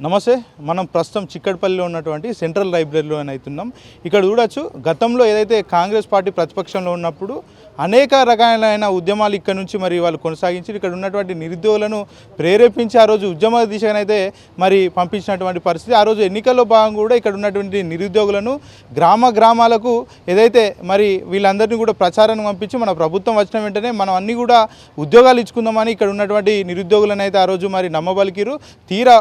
నమస్తే మనం ప్రస్తుతం చిక్కడపల్లిలో ఉన్నటువంటి సెంట్రల్ లైబ్రరీలో అవుతున్నాం ఇక్కడ చూడొచ్చు గతంలో ఏదైతే కాంగ్రెస్ పార్టీ ప్రతిపక్షంలో ఉన్నప్పుడు అనేక రకాలైన ఉద్యమాలు ఇక్కడ నుంచి మరి వాళ్ళు కొనసాగించి ఇక్కడ ఉన్నటువంటి నిరుద్యోగులను ప్రేరేపించి ఆ రోజు ఉద్యమ దిశగానైతే మరి పంపించినటువంటి పరిస్థితి. ఆ రోజు ఎన్నికల్లో భాగం కూడా ఇక్కడ ఉన్నటువంటి నిరుద్యోగులను గ్రామ గ్రామాలకు ఏదైతే మరి వీళ్ళందరినీ కూడా ప్రచారాన్ని పంపించి మన ప్రభుత్వం వచ్చిన వెంటనే మనం అన్నీ కూడా ఉద్యోగాలు ఇచ్చుకుందామని ఇక్కడ ఉన్నటువంటి నిరుద్యోగులను అయితే ఆ రోజు మరి నమ్మబలికిరు. తీరా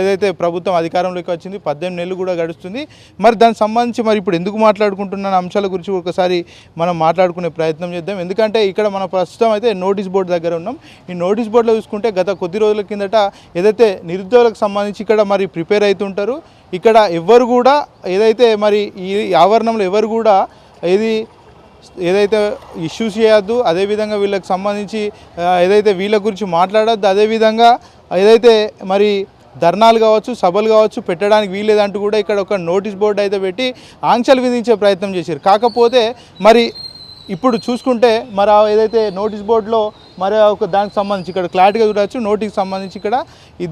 ఏదైతే ప్రభుత్వం అధికారంలోకి వచ్చింది పద్దెనిమిది నెలలు కూడా గడుస్తుంది. మరి దానికి సంబంధించి మరి ఇప్పుడు ఎందుకు మాట్లాడుకుంటున్న అంశాల గురించి ఒకసారి మనం మాట్లాడుకునే ప్రయత్నం ప్రయత్నం చేద్దాం. ఎందుకంటే ఇక్కడ మన ప్రస్తుతం అయితే నోటీస్ బోర్డు దగ్గర ఉన్నాం. ఈ నోటీస్ బోర్డులో చూసుకుంటే గత కొద్ది రోజుల కిందట ఏదైతే నిరుద్యోగులకు సంబంధించి ఇక్కడ మరి ప్రిపేర్ అవుతుంటారు ఇక్కడ ఎవరు కూడా ఏదైతే మరి ఈ ఆవరణంలో ఎవరు కూడా ఏది ఏదైతే ఇష్యూస్ చేయొద్దు అదేవిధంగా వీళ్ళకి సంబంధించి ఏదైతే వీళ్ళ గురించి మాట్లాడద్దు అదేవిధంగా ఏదైతే మరి ధర్నాలు కావచ్చు సభలు కావచ్చు పెట్టడానికి వీలేదంటూ కూడా ఇక్కడ ఒక నోటీస్ బోర్డు అయితే పెట్టి ఆంక్షలు విధించే ప్రయత్నం చేశారు. కాకపోతే మరి ఇప్పుడు చూసుకుంటే మరి ఏదైతే నోటీస్ బోర్డులో మరి ఒక దానికి సంబంధించి ఇక్కడ క్లారిటీగా చూడవచ్చు నోటికి సంబంధించి ఇక్కడ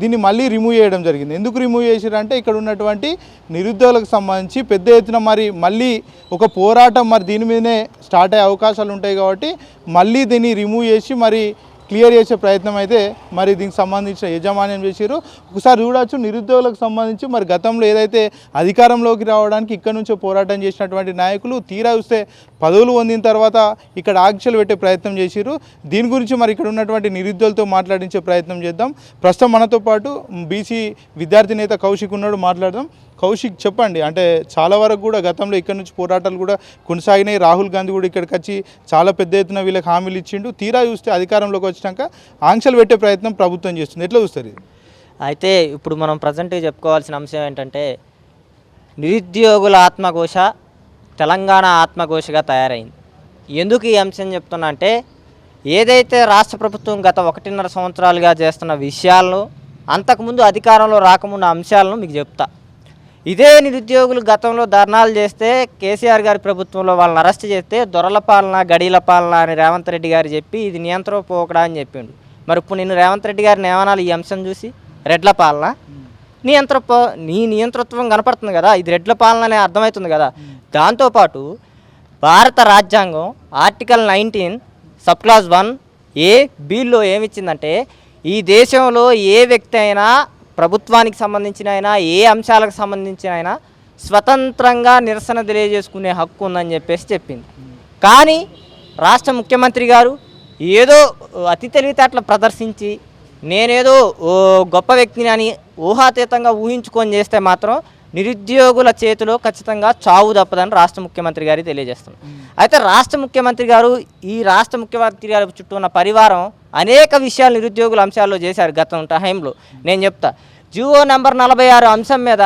దీన్ని మళ్ళీ రిమూవ్ చేయడం జరిగింది. ఎందుకు రిమూవ్ చేసారంటే ఇక్కడ ఉన్నటువంటి నిరుద్యోగులకు సంబంధించి పెద్ద ఎత్తున మరి మళ్ళీ ఒక పోరాటం మరి దీని మీదనే స్టార్ట్ అయ్యే అవకాశాలు ఉంటాయి కాబట్టి మళ్ళీ దీన్ని రిమూవ్ చేసి మరి క్లియర్ చేసే ప్రయత్నం అయితే మరి దీనికి సంబంధించిన యజమాన్యం చేశారు ఒకసారి చూడవచ్చు నిరుద్యోగులకు సంబంధించి మరి గతంలో ఏదైతే అధికారంలోకి రావడానికి ఇక్కడ నుంచే పోరాటం చేసినటువంటి నాయకులు తీరా చూస్తే పదవులు పొందిన తర్వాత ఇక్కడ ఆంక్షలు పెట్టే ప్రయత్నం చేశారు దీని గురించి మరి ఇక్కడ ఉన్నటువంటి నిరుద్యోగులతో మాట్లాడించే ప్రయత్నం చేద్దాం. ప్రస్తుతం మనతో పాటు బీసీ విద్యార్థి నేత కౌశిక్ ఉన్నాడు మాట్లాడదాం. కౌశిక్ చెప్పండి అంటే చాలా వరకు కూడా గతంలో ఇక్కడ నుంచి పోరాటాలు కూడా కొనసాగినాయి. రాహుల్ గాంధీ కూడా ఇక్కడికి వచ్చి చాలా పెద్ద ఎత్తున వీళ్ళకి హామీలు ఇచ్చిండు. తీరా చూస్తే అధికారంలోకి వచ్చినాక ఆంక్షలు పెట్టే ప్రయత్నం ప్రభుత్వం చేస్తుంది. ఎట్లా చూస్తారు అయితే ఇప్పుడు మనం ప్రజెంట్గా చెప్పుకోవాల్సిన అంశం ఏంటంటే నిరుద్యోగుల ఆత్మఘోష తెలంగాణ ఆత్మఘోషగా తయారైంది. ఎందుకు ఈ అంశం చెప్తున్నా అంటే ఏదైతే రాష్ట్ర ప్రభుత్వం గత ఒకటిన్నర సంవత్సరాలుగా చేస్తున్న విషయాలను అంతకుముందు అధికారంలో రాకమున్న అంశాలను మీకు చెప్తా. ఇదే నిరుద్యోగులు గతంలో ధర్నాలు చేస్తే కేసీఆర్ గారి ప్రభుత్వంలో వాళ్ళని అరెస్ట్ చేస్తే దొరల పాలన గడీల పాలన అని రేవంత్ రెడ్డి గారు చెప్పి ఇది నియంత్రణ పోకడా అని చెప్పిండు. మరి ఇప్పుడు నేను రేవంత్ రెడ్డి గారిని ఏమనాలి ఈ అంశం చూసి? రెడ్ల పాలన. నియంత్ర నీ నియంతృత్వం కనపడుతుంది కదా ఇది రెడ్ల పాలన అనే అర్థమవుతుంది కదా. దాంతోపాటు భారత రాజ్యాంగం article nineteen sub clause one a బిల్లో ఏమిచ్చిందంటే ఈ దేశంలో ఏ వ్యక్తి అయినా ప్రభుత్వానికి సంబంధించిన అయినా ఏ అంశాలకు సంబంధించిన అయినా స్వతంత్రంగా నిరసన తెలియజేసుకునే హక్కు ఉందని చెప్పేసి చెప్పింది. కానీ రాష్ట్ర ముఖ్యమంత్రి గారు ఏదో అతి తెలివితేటలు ప్రదర్శించి నేనేదో ఓ గొప్ప వ్యక్తిని అని ఊహాతీతంగా ఊహించుకొని చేస్తే మాత్రం నిరుద్యోగుల చేతిలో ఖచ్చితంగా చావు తప్పదని రాష్ట్ర ముఖ్యమంత్రి గారి తెలియజేస్తున్నారు. అయితే రాష్ట్ర ముఖ్యమంత్రి గారు ఈ రాష్ట్ర ముఖ్యమంత్రి గారి చుట్టూ ఉన్న పరివారం అనేక విషయాలు నిరుద్యోగుల అంశాల్లో చేశారు గత టైంలో. నేను చెప్తా. జియో నెంబర్ నలభై ఆరు అంశం మీద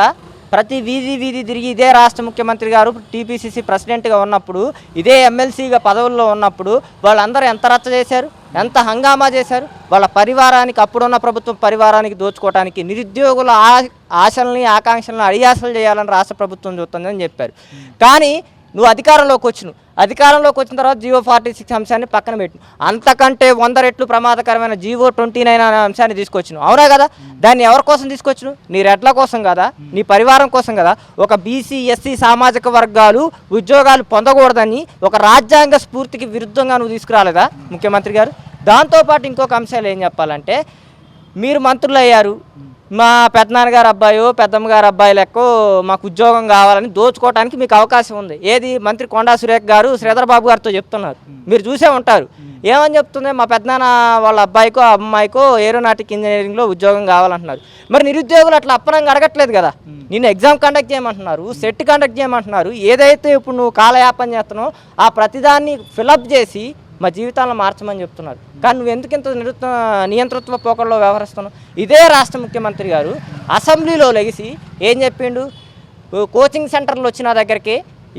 ప్రతి వీధి వీధి తిరిగి ఇదే రాష్ట్ర ముఖ్యమంత్రి గారు టీపీసీసీ ప్రెసిడెంట్గా ఉన్నప్పుడు ఇదే ఎమ్మెల్సీగా పదవుల్లో ఉన్నప్పుడు వాళ్ళందరూ ఎంత రచ్చ చేశారు? ఎంత హంగామా చేశారు? వాళ్ళ పరివారానికి అప్పుడున్న ప్రభుత్వం పరివారానికి దోచుకోవడానికి నిరుద్యోగుల ఆ ఆశల్ని ఆకాంక్షలను అడియాసలు చేయాలని రాష్ట్ర ప్రభుత్వం చూస్తుందని చెప్పారు. కానీ నువ్వు అధికారంలోకి వచ్చినావు. అధికారంలోకి వచ్చిన తర్వాత జియో ఫార్టీ సిక్స్ అంశాన్ని పక్కన పెట్టు. అంతకంటే వంద రెట్లు ప్రమాదకరమైన జియో ట్వంటీ నైన్ అనే అంశాన్ని తీసుకొచ్చినావు. అవునా కదా? దాన్ని ఎవరి కోసం తీసుకొచ్చును నీ రెడ్ల కోసం కదా? నీ పరివారం కోసం కదా? ఒక బీసీ ఎస్సీ సామాజిక వర్గాలు ఉద్యోగాలు పొందకూడదని ఒక రాజ్యాంగ స్ఫూర్తికి విరుద్ధంగా నువ్వు తీసుకురాలేదా ముఖ్యమంత్రి గారు? దాంతోపాటు ఇంకొక అంశాలు ఏం చెప్పాలంటే మీరు మంత్రులు అయ్యారు మా పెద్దనాన్నగారు అబ్బాయో పెద్దమ్మ గారు అబ్బాయి లెక్కో మాకు ఉద్యోగం కావాలని దోచుకోవడానికి మీకు అవకాశం ఉంది. ఏది? మంత్రి కొండా సురేఖ్ గారు శ్రీధర్ బాబు గారితో చెప్తున్నారు. మీరు చూసే ఉంటారు. ఏమని చెప్తుంది? మా పెద్దనాన్న వాళ్ళ అబ్బాయికో అమ్మాయికో ఏరోనాటిక్ ఇంజనీరింగ్లో ఉద్యోగం కావాలంటున్నారు. మరి నిరుద్యోగులు అట్లా అప్పనంగా అడగట్లేదు కదా. నిన్ను ఎగ్జామ్ కండక్ట్ చేయమంటున్నారు సెట్ కండక్ట్ చేయమంటున్నారు. ఏదైతే ఇప్పుడు నువ్వు కాలయాపన చేస్తున్నావు ఆ ప్రతిదాన్ని ఫిలప్ చేసి మా జీవితాలను మార్చమని చెప్తున్నారు. కానీ నువ్వు ఎందుకు ఇంత నిరుత్వ నియంతృత్వ పోకడలో వ్యవహరిస్తున్నావు? ఇదే రాష్ట్ర ముఖ్యమంత్రి గారు అసెంబ్లీలో లెగిసి ఏం చెప్పిండు? కోచింగ్ సెంటర్లు వచ్చిన దగ్గరికి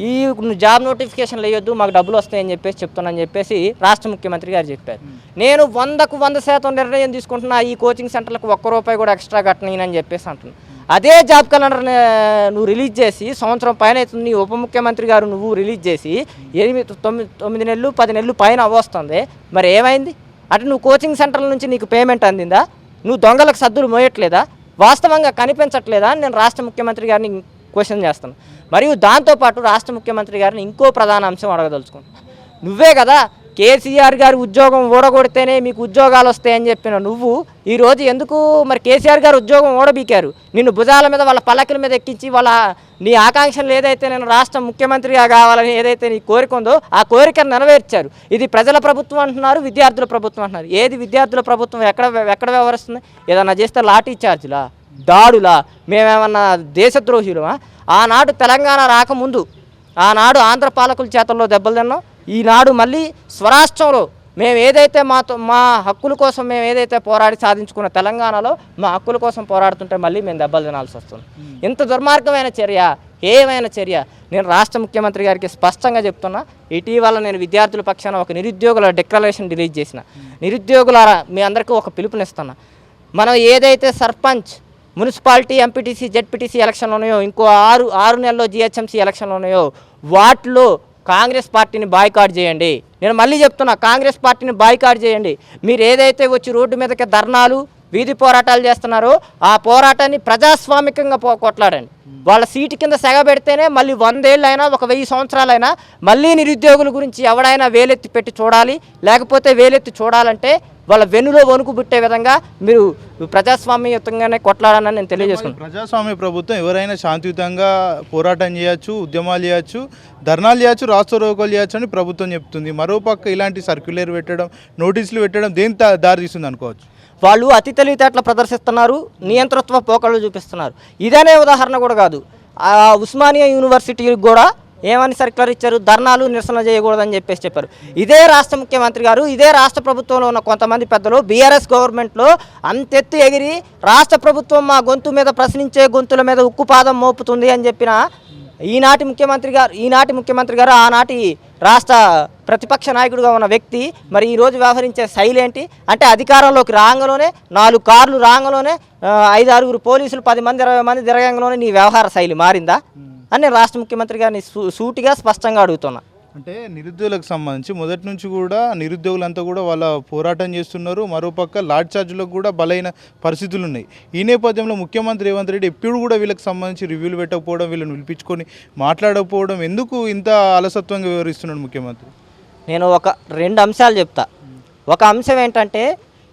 ఈ నువ్వు జాబ్ నోటిఫికేషన్లు వేయొద్దు మాకు డబ్బులు వస్తాయని చెప్పేసి చెప్తున్నానని చెప్పేసి రాష్ట్ర ముఖ్యమంత్రి గారు చెప్పారు. నేను వందకు వంద శాతం నిర్ణయం తీసుకుంటున్నా ఈ కోచింగ్ సెంటర్లకు ఒక్క రూపాయి కూడా ఎక్స్ట్రా కట్టనీయనని చెప్పేసి అంటున్నాను అదే జాబ్ క్యాలెండర్ నువ్వు రిలీజ్ చేసి సంవత్సరం పైన అవుతుంది నీ ఉప ముఖ్యమంత్రి గారు నువ్వు రిలీజ్ చేసి ఎనిమిది తొమ్మిది తొమ్మిది నెలలు పది నెలలు పైన వస్తుంది మరి ఏమైంది? అంటే నువ్వు కోచింగ్ సెంటర్ల నుంచి నీకు పేమెంట్ అందిందా? నువ్వు దొంగలకు సద్దులు మోయట్లేదా? వాస్తవంగా కనిపించట్లేదా? నేను రాష్ట్ర ముఖ్యమంత్రి గారిని క్వశ్చన్ చేస్తాను. మరియు దాంతోపాటు రాష్ట్ర ముఖ్యమంత్రి గారిని ఇంకో ప్రధాన అంశం అడగదలుచుకున్నాను నువ్వే కదా కేసీఆర్ గారి ఉద్యోగం ఊడగొడితేనే మీకు ఉద్యోగాలు వస్తాయని చెప్పిన నువ్వు ఈరోజు ఎందుకు మరి కేసీఆర్ గారు ఉద్యోగం ఓడబీకారు నిన్ను భుజాల మీద వాళ్ళ పలకల మీద ఎక్కించి వాళ్ళ నీ ఆకాంక్షలు ఏదైతే నేను రాష్ట్ర ముఖ్యమంత్రిగా కావాలని ఏదైతే నీ కోరిక ఉందో ఆ కోరికను నెరవేర్చారు. ఇది ప్రజల ప్రభుత్వం అంటున్నారు విద్యార్థుల ప్రభుత్వం అంటున్నారు. ఏది విద్యార్థుల ప్రభుత్వం? ఎక్కడ ఎక్కడ వ్యవహరిస్తుంది? ఏదన్నా చేస్తే లాఠీ చార్జులా? దాడులా? మేమేమన్నా దేశద్రోహులమా? ఆనాడు తెలంగాణ రాకముందు ఆనాడు ఆంధ్ర పాలకుల చేతల్లో దెబ్బలు తిన్నాం. ఈనాడు మళ్ళీ స్వరాష్ట్రంలో మేము ఏదైతే మాతో మా హక్కుల కోసం మేము ఏదైతే పోరాడి సాధించుకున్న తెలంగాణలో మా హక్కుల కోసం పోరాడుతుంటే మళ్ళీ మేము దెబ్బలు తినాల్సి వస్తుంది. ఇంత దుర్మార్గమైన చర్య ఏమైన చర్య నేను రాష్ట్ర ముఖ్యమంత్రి గారికి స్పష్టంగా చెప్తున్నా. ఇటీవల నేను విద్యార్థుల పక్షాన ఒక నిరుద్యోగుల డిక్లరేషన్ రిలీజ్ చేసిన. నిరుద్యోగులారా మీ అందరికీ ఒక పిలుపునిస్తున్నా. మనం ఏదైతే సర్పంచ్ మున్సిపాలిటీ ఎంపీటీసీ జెడ్పీటీసీ ఎలక్షన్లు ఉన్నాయో ఇంకో ఆరు ఆరు నెలల్లో జిహెచ్ఎంసీ ఎలక్షన్లు ఉన్నాయో వాటిలో కాంగ్రెస్ పార్టీని బాయ్కాట్ చేయండి. నేను మళ్ళీ చెప్తున్నా కాంగ్రెస్ పార్టీని బాయ్కాట్ చేయండి. మీరు ఏదైతే వచ్చి రోడ్డు మీదకి ధర్నాలు వీధి పోరాటాలు చేస్తున్నారో. ఆ పోరాటాన్ని ప్రజాస్వామికంగా పో కొట్లాడండి. వాళ్ళ సీటు కింద సెగ పెడితేనే మళ్ళీ వందేళ్ళైనా ఒక వెయ్యి సంవత్సరాలైనా మళ్ళీ నిరుద్యోగుల గురించి ఎవడైనా వేలెత్తి పెట్టి చూడాలి. లేకపోతే వేలెత్తి చూడాలంటే వాళ్ళ వెన్నులో వణుకు పుట్టే విధంగా మీరు ప్రజాస్వామ్యయుతంగానే కొట్లాడాలని నేను తెలియజేసుకున్నాను ప్రజాస్వామ్య ప్రభుత్వం ఎవరైనా శాంతియుతంగా పోరాటం చేయొచ్చు ఉద్యమాలు చేయొచ్చు ధర్నాలు చేయొచ్చు రోగాలు చేయొచ్చు అని ప్రభుత్వం చెప్తుంది. మరోపక్క ఇలాంటి సర్క్యులర్ పెట్టడం నోటీసులు పెట్టడం దేని దారి తీస్తుంది అనుకోవచ్చు వాళ్ళు అతి తెలివితేటలు ప్రదర్శిస్తున్నారు నియంతృత్వ పోకళ్ళు చూపిస్తున్నారు. ఇదనే ఉదాహరణ కూడా కాదు. ఉస్మానియా యూనివర్సిటీకి కూడా ఏమని సర్క్యులర్ ఇచ్చారు? ధర్నాలు నిరసన చేయకూడదని చెప్పేసి చెప్పారు. ఇదే రాష్ట్ర ముఖ్యమంత్రి గారు ఇదే రాష్ట్ర ప్రభుత్వంలో ఉన్న కొంతమంది పెద్దలు బీఆర్ఎస్ గవర్నమెంట్లో అంతెత్తు ఎగిరి రాష్ట్ర ప్రభుత్వం మా గొంతు మీద ప్రశ్నించే గొంతుల మీద ఉక్కుపాదం మోపుతుంది అని చెప్పిన ఈనాటి ముఖ్యమంత్రి గారు ఈనాటి ముఖ్యమంత్రి గారు ఆనాటి రాష్ట్ర ప్రతిపక్ష నాయకుడిగా ఉన్న వ్యక్తి మరి ఈ రోజు వ్యవహరించే శైలి ఏంటి? అంటే అధికారంలోకి రాగాలోనే నాలుగు కార్లు రాగాలోనే ఐదు ఆరుగురు పోలీసులు పది మంది ఇరవై మంది తిరగంగానే నీ వ్యవహార శైలి మారిందా? అని నేను రాష్ట్ర ముఖ్యమంత్రి గారిని సూటిగా స్పష్టంగా అడుగుతున్నా. అంటే నిరుద్యోగులకు సంబంధించి మొదటి నుంచి కూడా నిరుద్యోగులంతా కూడా వాళ్ళ పోరాటం చేస్తున్నారు. మరోపక్క లాడ్ ఛార్జీలకు కూడా బలైన పరిస్థితులు ఉన్నాయి. ఈ నేపథ్యంలో ముఖ్యమంత్రి రేవంత్ రెడ్డి ఎప్పుడు కూడా వీళ్ళకి సంబంధించి రివ్యూలు పెట్టకపోవడం వీళ్ళని పిలిపించుకొని మాట్లాడకపోవడం ఎందుకు ఇంత అలసత్వంగా వివరిస్తున్నాడు ముఖ్యమంత్రి? నేను ఒక రెండు అంశాలు చెప్తా. ఒక అంశం ఏంటంటే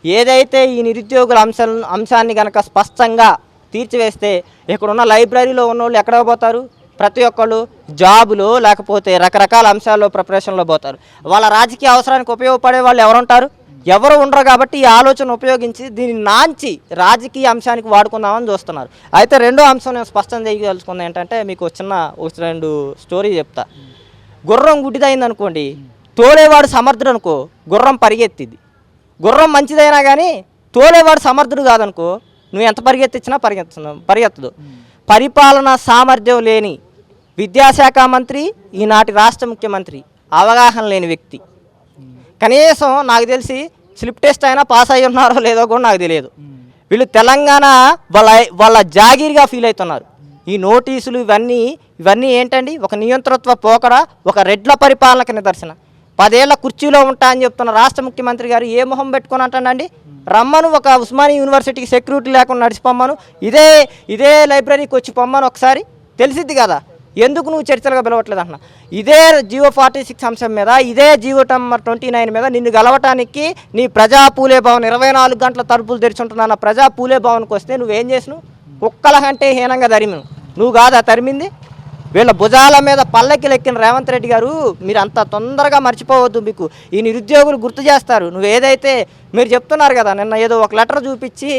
ఏదైతే ఈ నిరుద్యోగుల అంశం అంశాన్ని కనుక స్పష్టంగా తీర్చివేస్తే ఇక్కడున్న లైబ్రరీలో ఉన్న వాళ్ళు ఎక్కడ పోతారు? ప్రతి ఒక్కళ్ళు జాబులు లేకపోతే రకరకాల అంశాల్లో ప్రిపరేషన్లో పోతారు. వాళ్ళ రాజకీయ అవసరానికి ఉపయోగపడే వాళ్ళు ఎవరుంటారు? ఎవరు ఉండరు కాబట్టి ఈ ఆలోచన ఉపయోగించి దీన్ని నాంచి రాజకీయ అంశానికి వాడుకుందామని చూస్తున్నారు. అయితే రెండో అంశం నేను స్పష్టం చేయదలుచుకుంది ఏంటంటే మీకు చిన్న ఒక రెండు స్టోరీ చెప్తా. గుర్రం గుడ్డిదైంది అనుకోండి తోలేవాడు సమర్థుడు అనుకో గుర్రం పరిగెత్తిది. గుర్రం మంచిదైనా కానీ తోలేవాడు సమర్థుడు కాదనుకో నువ్వు ఎంత పరిగెత్తించినా పరిగెత్తు పరిగెత్తదు. పరిపాలన సామర్థ్యం లేని విద్యాశాఖ మంత్రి ఈనాటి రాష్ట్ర ముఖ్యమంత్రి అవగాహన లేని వ్యక్తి. కనీసం నాకు తెలిసి స్లిప్ టెస్ట్ అయినా పాస్ అయి ఉన్నారో లేదో కూడా నాకు తెలియదు. వీళ్ళు తెలంగాణ వాళ్ళ వాళ్ళ జాగీర్గా ఫీల్ అవుతున్నారు. ఈ నోటీసులు ఇవన్నీ ఇవన్నీ ఏంటండి? ఒక నియంతృత్వ పోకడ ఒక రెడ్ల పరిపాలనకి నిదర్శన. పదేళ్ళ కుర్చీలో ఉంటా అని చెప్తున్న రాష్ట్ర ముఖ్యమంత్రి గారు ఏ మొహం పెట్టుకుని అంటానండి రమ్మను ఒక ఉస్మానియా యూనివర్సిటీకి సెక్యూరిటీ లేకుండా నడిచిపోమ్మను ఇదే ఇదే లైబ్రరీకి వచ్చి పొమ్మను ఒకసారి. తెలిసిద్ది కదా? ఎందుకు నువ్వు చర్చలుగా పిలవట్లేదు అంటున్నా. ఇదే జియో ఫార్టీ సిక్స్ అంశం మీద ఇదే జియో నెంబర్ ట్వంటీ నైన్ మీద నిన్ను గెలవటానికి నీ ప్రజా పూలే భవన్ ఇరవై నాలుగు గంటల తలుపులు తెరిచుంటున్నా ప్రజా పూలే భవన్కి వస్తే నువ్వేం చేసినావు? కుక్కల కంటే హీనంగా తరిమిను నువ్వు కాదా తరిమింది? వీళ్ళ భుజాల మీద పల్లకి లెక్కిన రేవంత్ రెడ్డి గారు మీరు అంత తొందరగా మర్చిపోవద్దు మీకు. ఈ నిరుద్యోగులు గుర్తు చేస్తారు. నువ్వు ఏదైతే మీరు చెప్తున్నారు కదా నిన్న ఏదో ఒక లెటర్ చూపించి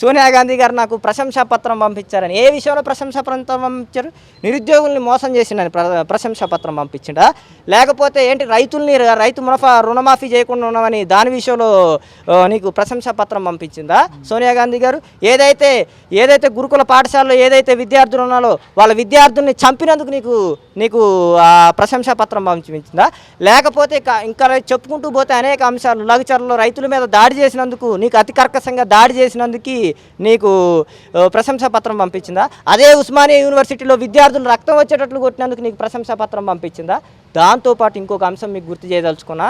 సోనియా గాంధీ గారు నాకు ప్రశంసా పత్రం పంపించారని. ఏ విషయంలో ప్రశంసాపత్రం పంపించారు? నిరుద్యోగుల్ని మోసం చేసిండని ప్ర ప్రశంసా పత్రం పంపించిండా? లేకపోతే ఏంటి రైతుల్ని రైతు మునఫా రుణమాఫీ చేయకుండా ఉన్నామని దాని విషయంలో నీకు ప్రశంసా పత్రం పంపించిందా సోనియా గాంధీ గారు? ఏదైతే ఏదైతే గురుకుల పాఠశాలలో ఏదైతే విద్యార్థులు ఉన్నారో వాళ్ళ విద్యార్థుల్ని చంపినందుకు నీకు నీకు ఆ ప్రశంసా పత్రం పంపించిందా? లేకపోతే ఇంకా చెప్పుకుంటూ పోతే అనేక అంశాలు లఘుచర్లలో రైతుల మీద దాడి చేసినందుకు నీకు అతి కర్కశంగా దాడి చేసినందుకు నీకు ప్రశంసా పత్రం పంపించిందా? అదే ఉస్మానియా యూనివర్సిటీలో విద్యార్థులు రక్తం వచ్చేటట్లు కొట్టినందుకు నీకు ప్రశంసా పత్రం పంపించిందా? దాంతోపాటు ఇంకొక అంశం మీకు గుర్తు చేయదలుచుకున్నా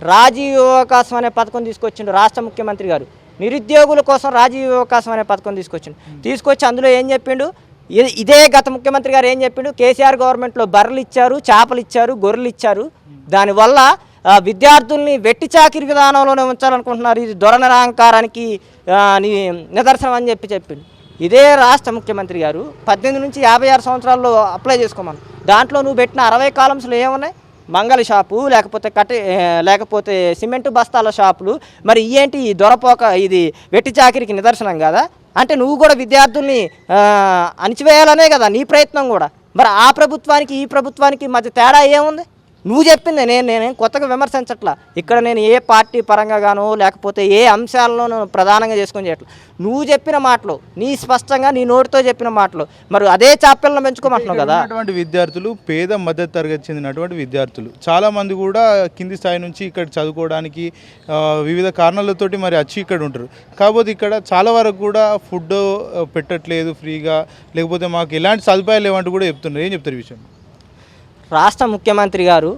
రాజీవ్ అవకాశం అనే పథకం తీసుకొచ్చిండు రాష్ట్ర ముఖ్యమంత్రి గారు. నిరుద్యోగుల కోసం రాజీవ్ అవకాశం అనే పథకం తీసుకొచ్చిండు. తీసుకొచ్చి అందులో ఏం చెప్పిండు? ఇది- ఇదే గత ముఖ్యమంత్రి గారు ఏం చెప్పిండు? కేసీఆర్ గవర్నమెంట్లో బర్రెలు ఇచ్చారు చేపలు ఇచ్చారు గొర్రెలు ఇచ్చారు. దానివల్ల విద్యార్థుల్ని వెట్టి చాకిరి విధానంలోనే ఉంచాలనుకుంటున్నారు. ఇది దొరనరాంకారానికి ఆ, నిదర్శనం అని చెప్పి చెప్పిండు. ఇదే రాష్ట్ర ముఖ్యమంత్రి గారు పద్దెనిమిది నుంచి యాభై ఆరు సంవత్సరాల్లో అప్లై చేసుకోమను. దాంట్లో నువ్వు పెట్టిన అరవై కాలమ్స్లో ఏమున్నాయి? మంగళ షాపు లేకపోతే కట్టే లేకపోతే సిమెంట్ బస్తాల షాపులు. మరి ఏంటి ఈ దొరపోక ఇది వెట్టి చాకిరికి నిదర్శనం కదా? అంటే నువ్వు కూడా విద్యార్థుల్ని అణిచివేయాలనే కదా నీ ప్రయత్నం కూడా. మరి ఆ ప్రభుత్వానికి ఈ ప్రభుత్వానికి మధ్య తేడా ఏముంది? నువ్వు చెప్పింది నేను నేను కొత్తగా విమర్శించట్లా. ఇక్కడ నేను ఏ పార్టీ పరంగా గాను లేకపోతే ఏ అంశాలను ప్రధానంగా చేసుకొని చేయట్లా. నువ్వు చెప్పిన మాటలు నీ స్పష్టంగా నీ నోటితో చెప్పిన మాటలు మరి అదే చాపెలను పెంచుకోమంటున్నావు కదా. అటువంటి విద్యార్థులు పేద మధ్య తరగతి చెందినటువంటి విద్యార్థులు. చాలామంది కూడా కింది స్థాయి నుంచి ఇక్కడ చదువుకోవడానికి వివిధ కారణాలతోటి మరి వచ్చి ఇక్కడ ఉంటారు. కాకపోతే ఇక్కడ చాలా వరకు కూడా ఫుడ్ పెట్టట్లేదు ఫ్రీగా. లేకపోతే మాకు ఎలాంటి సదుపాయాలు లేవంటూ కూడా చెప్తున్నారు. ఏం చెప్తారు ఈ విషయం? రాష్ట్ర ముఖ్యమంత్రి గారు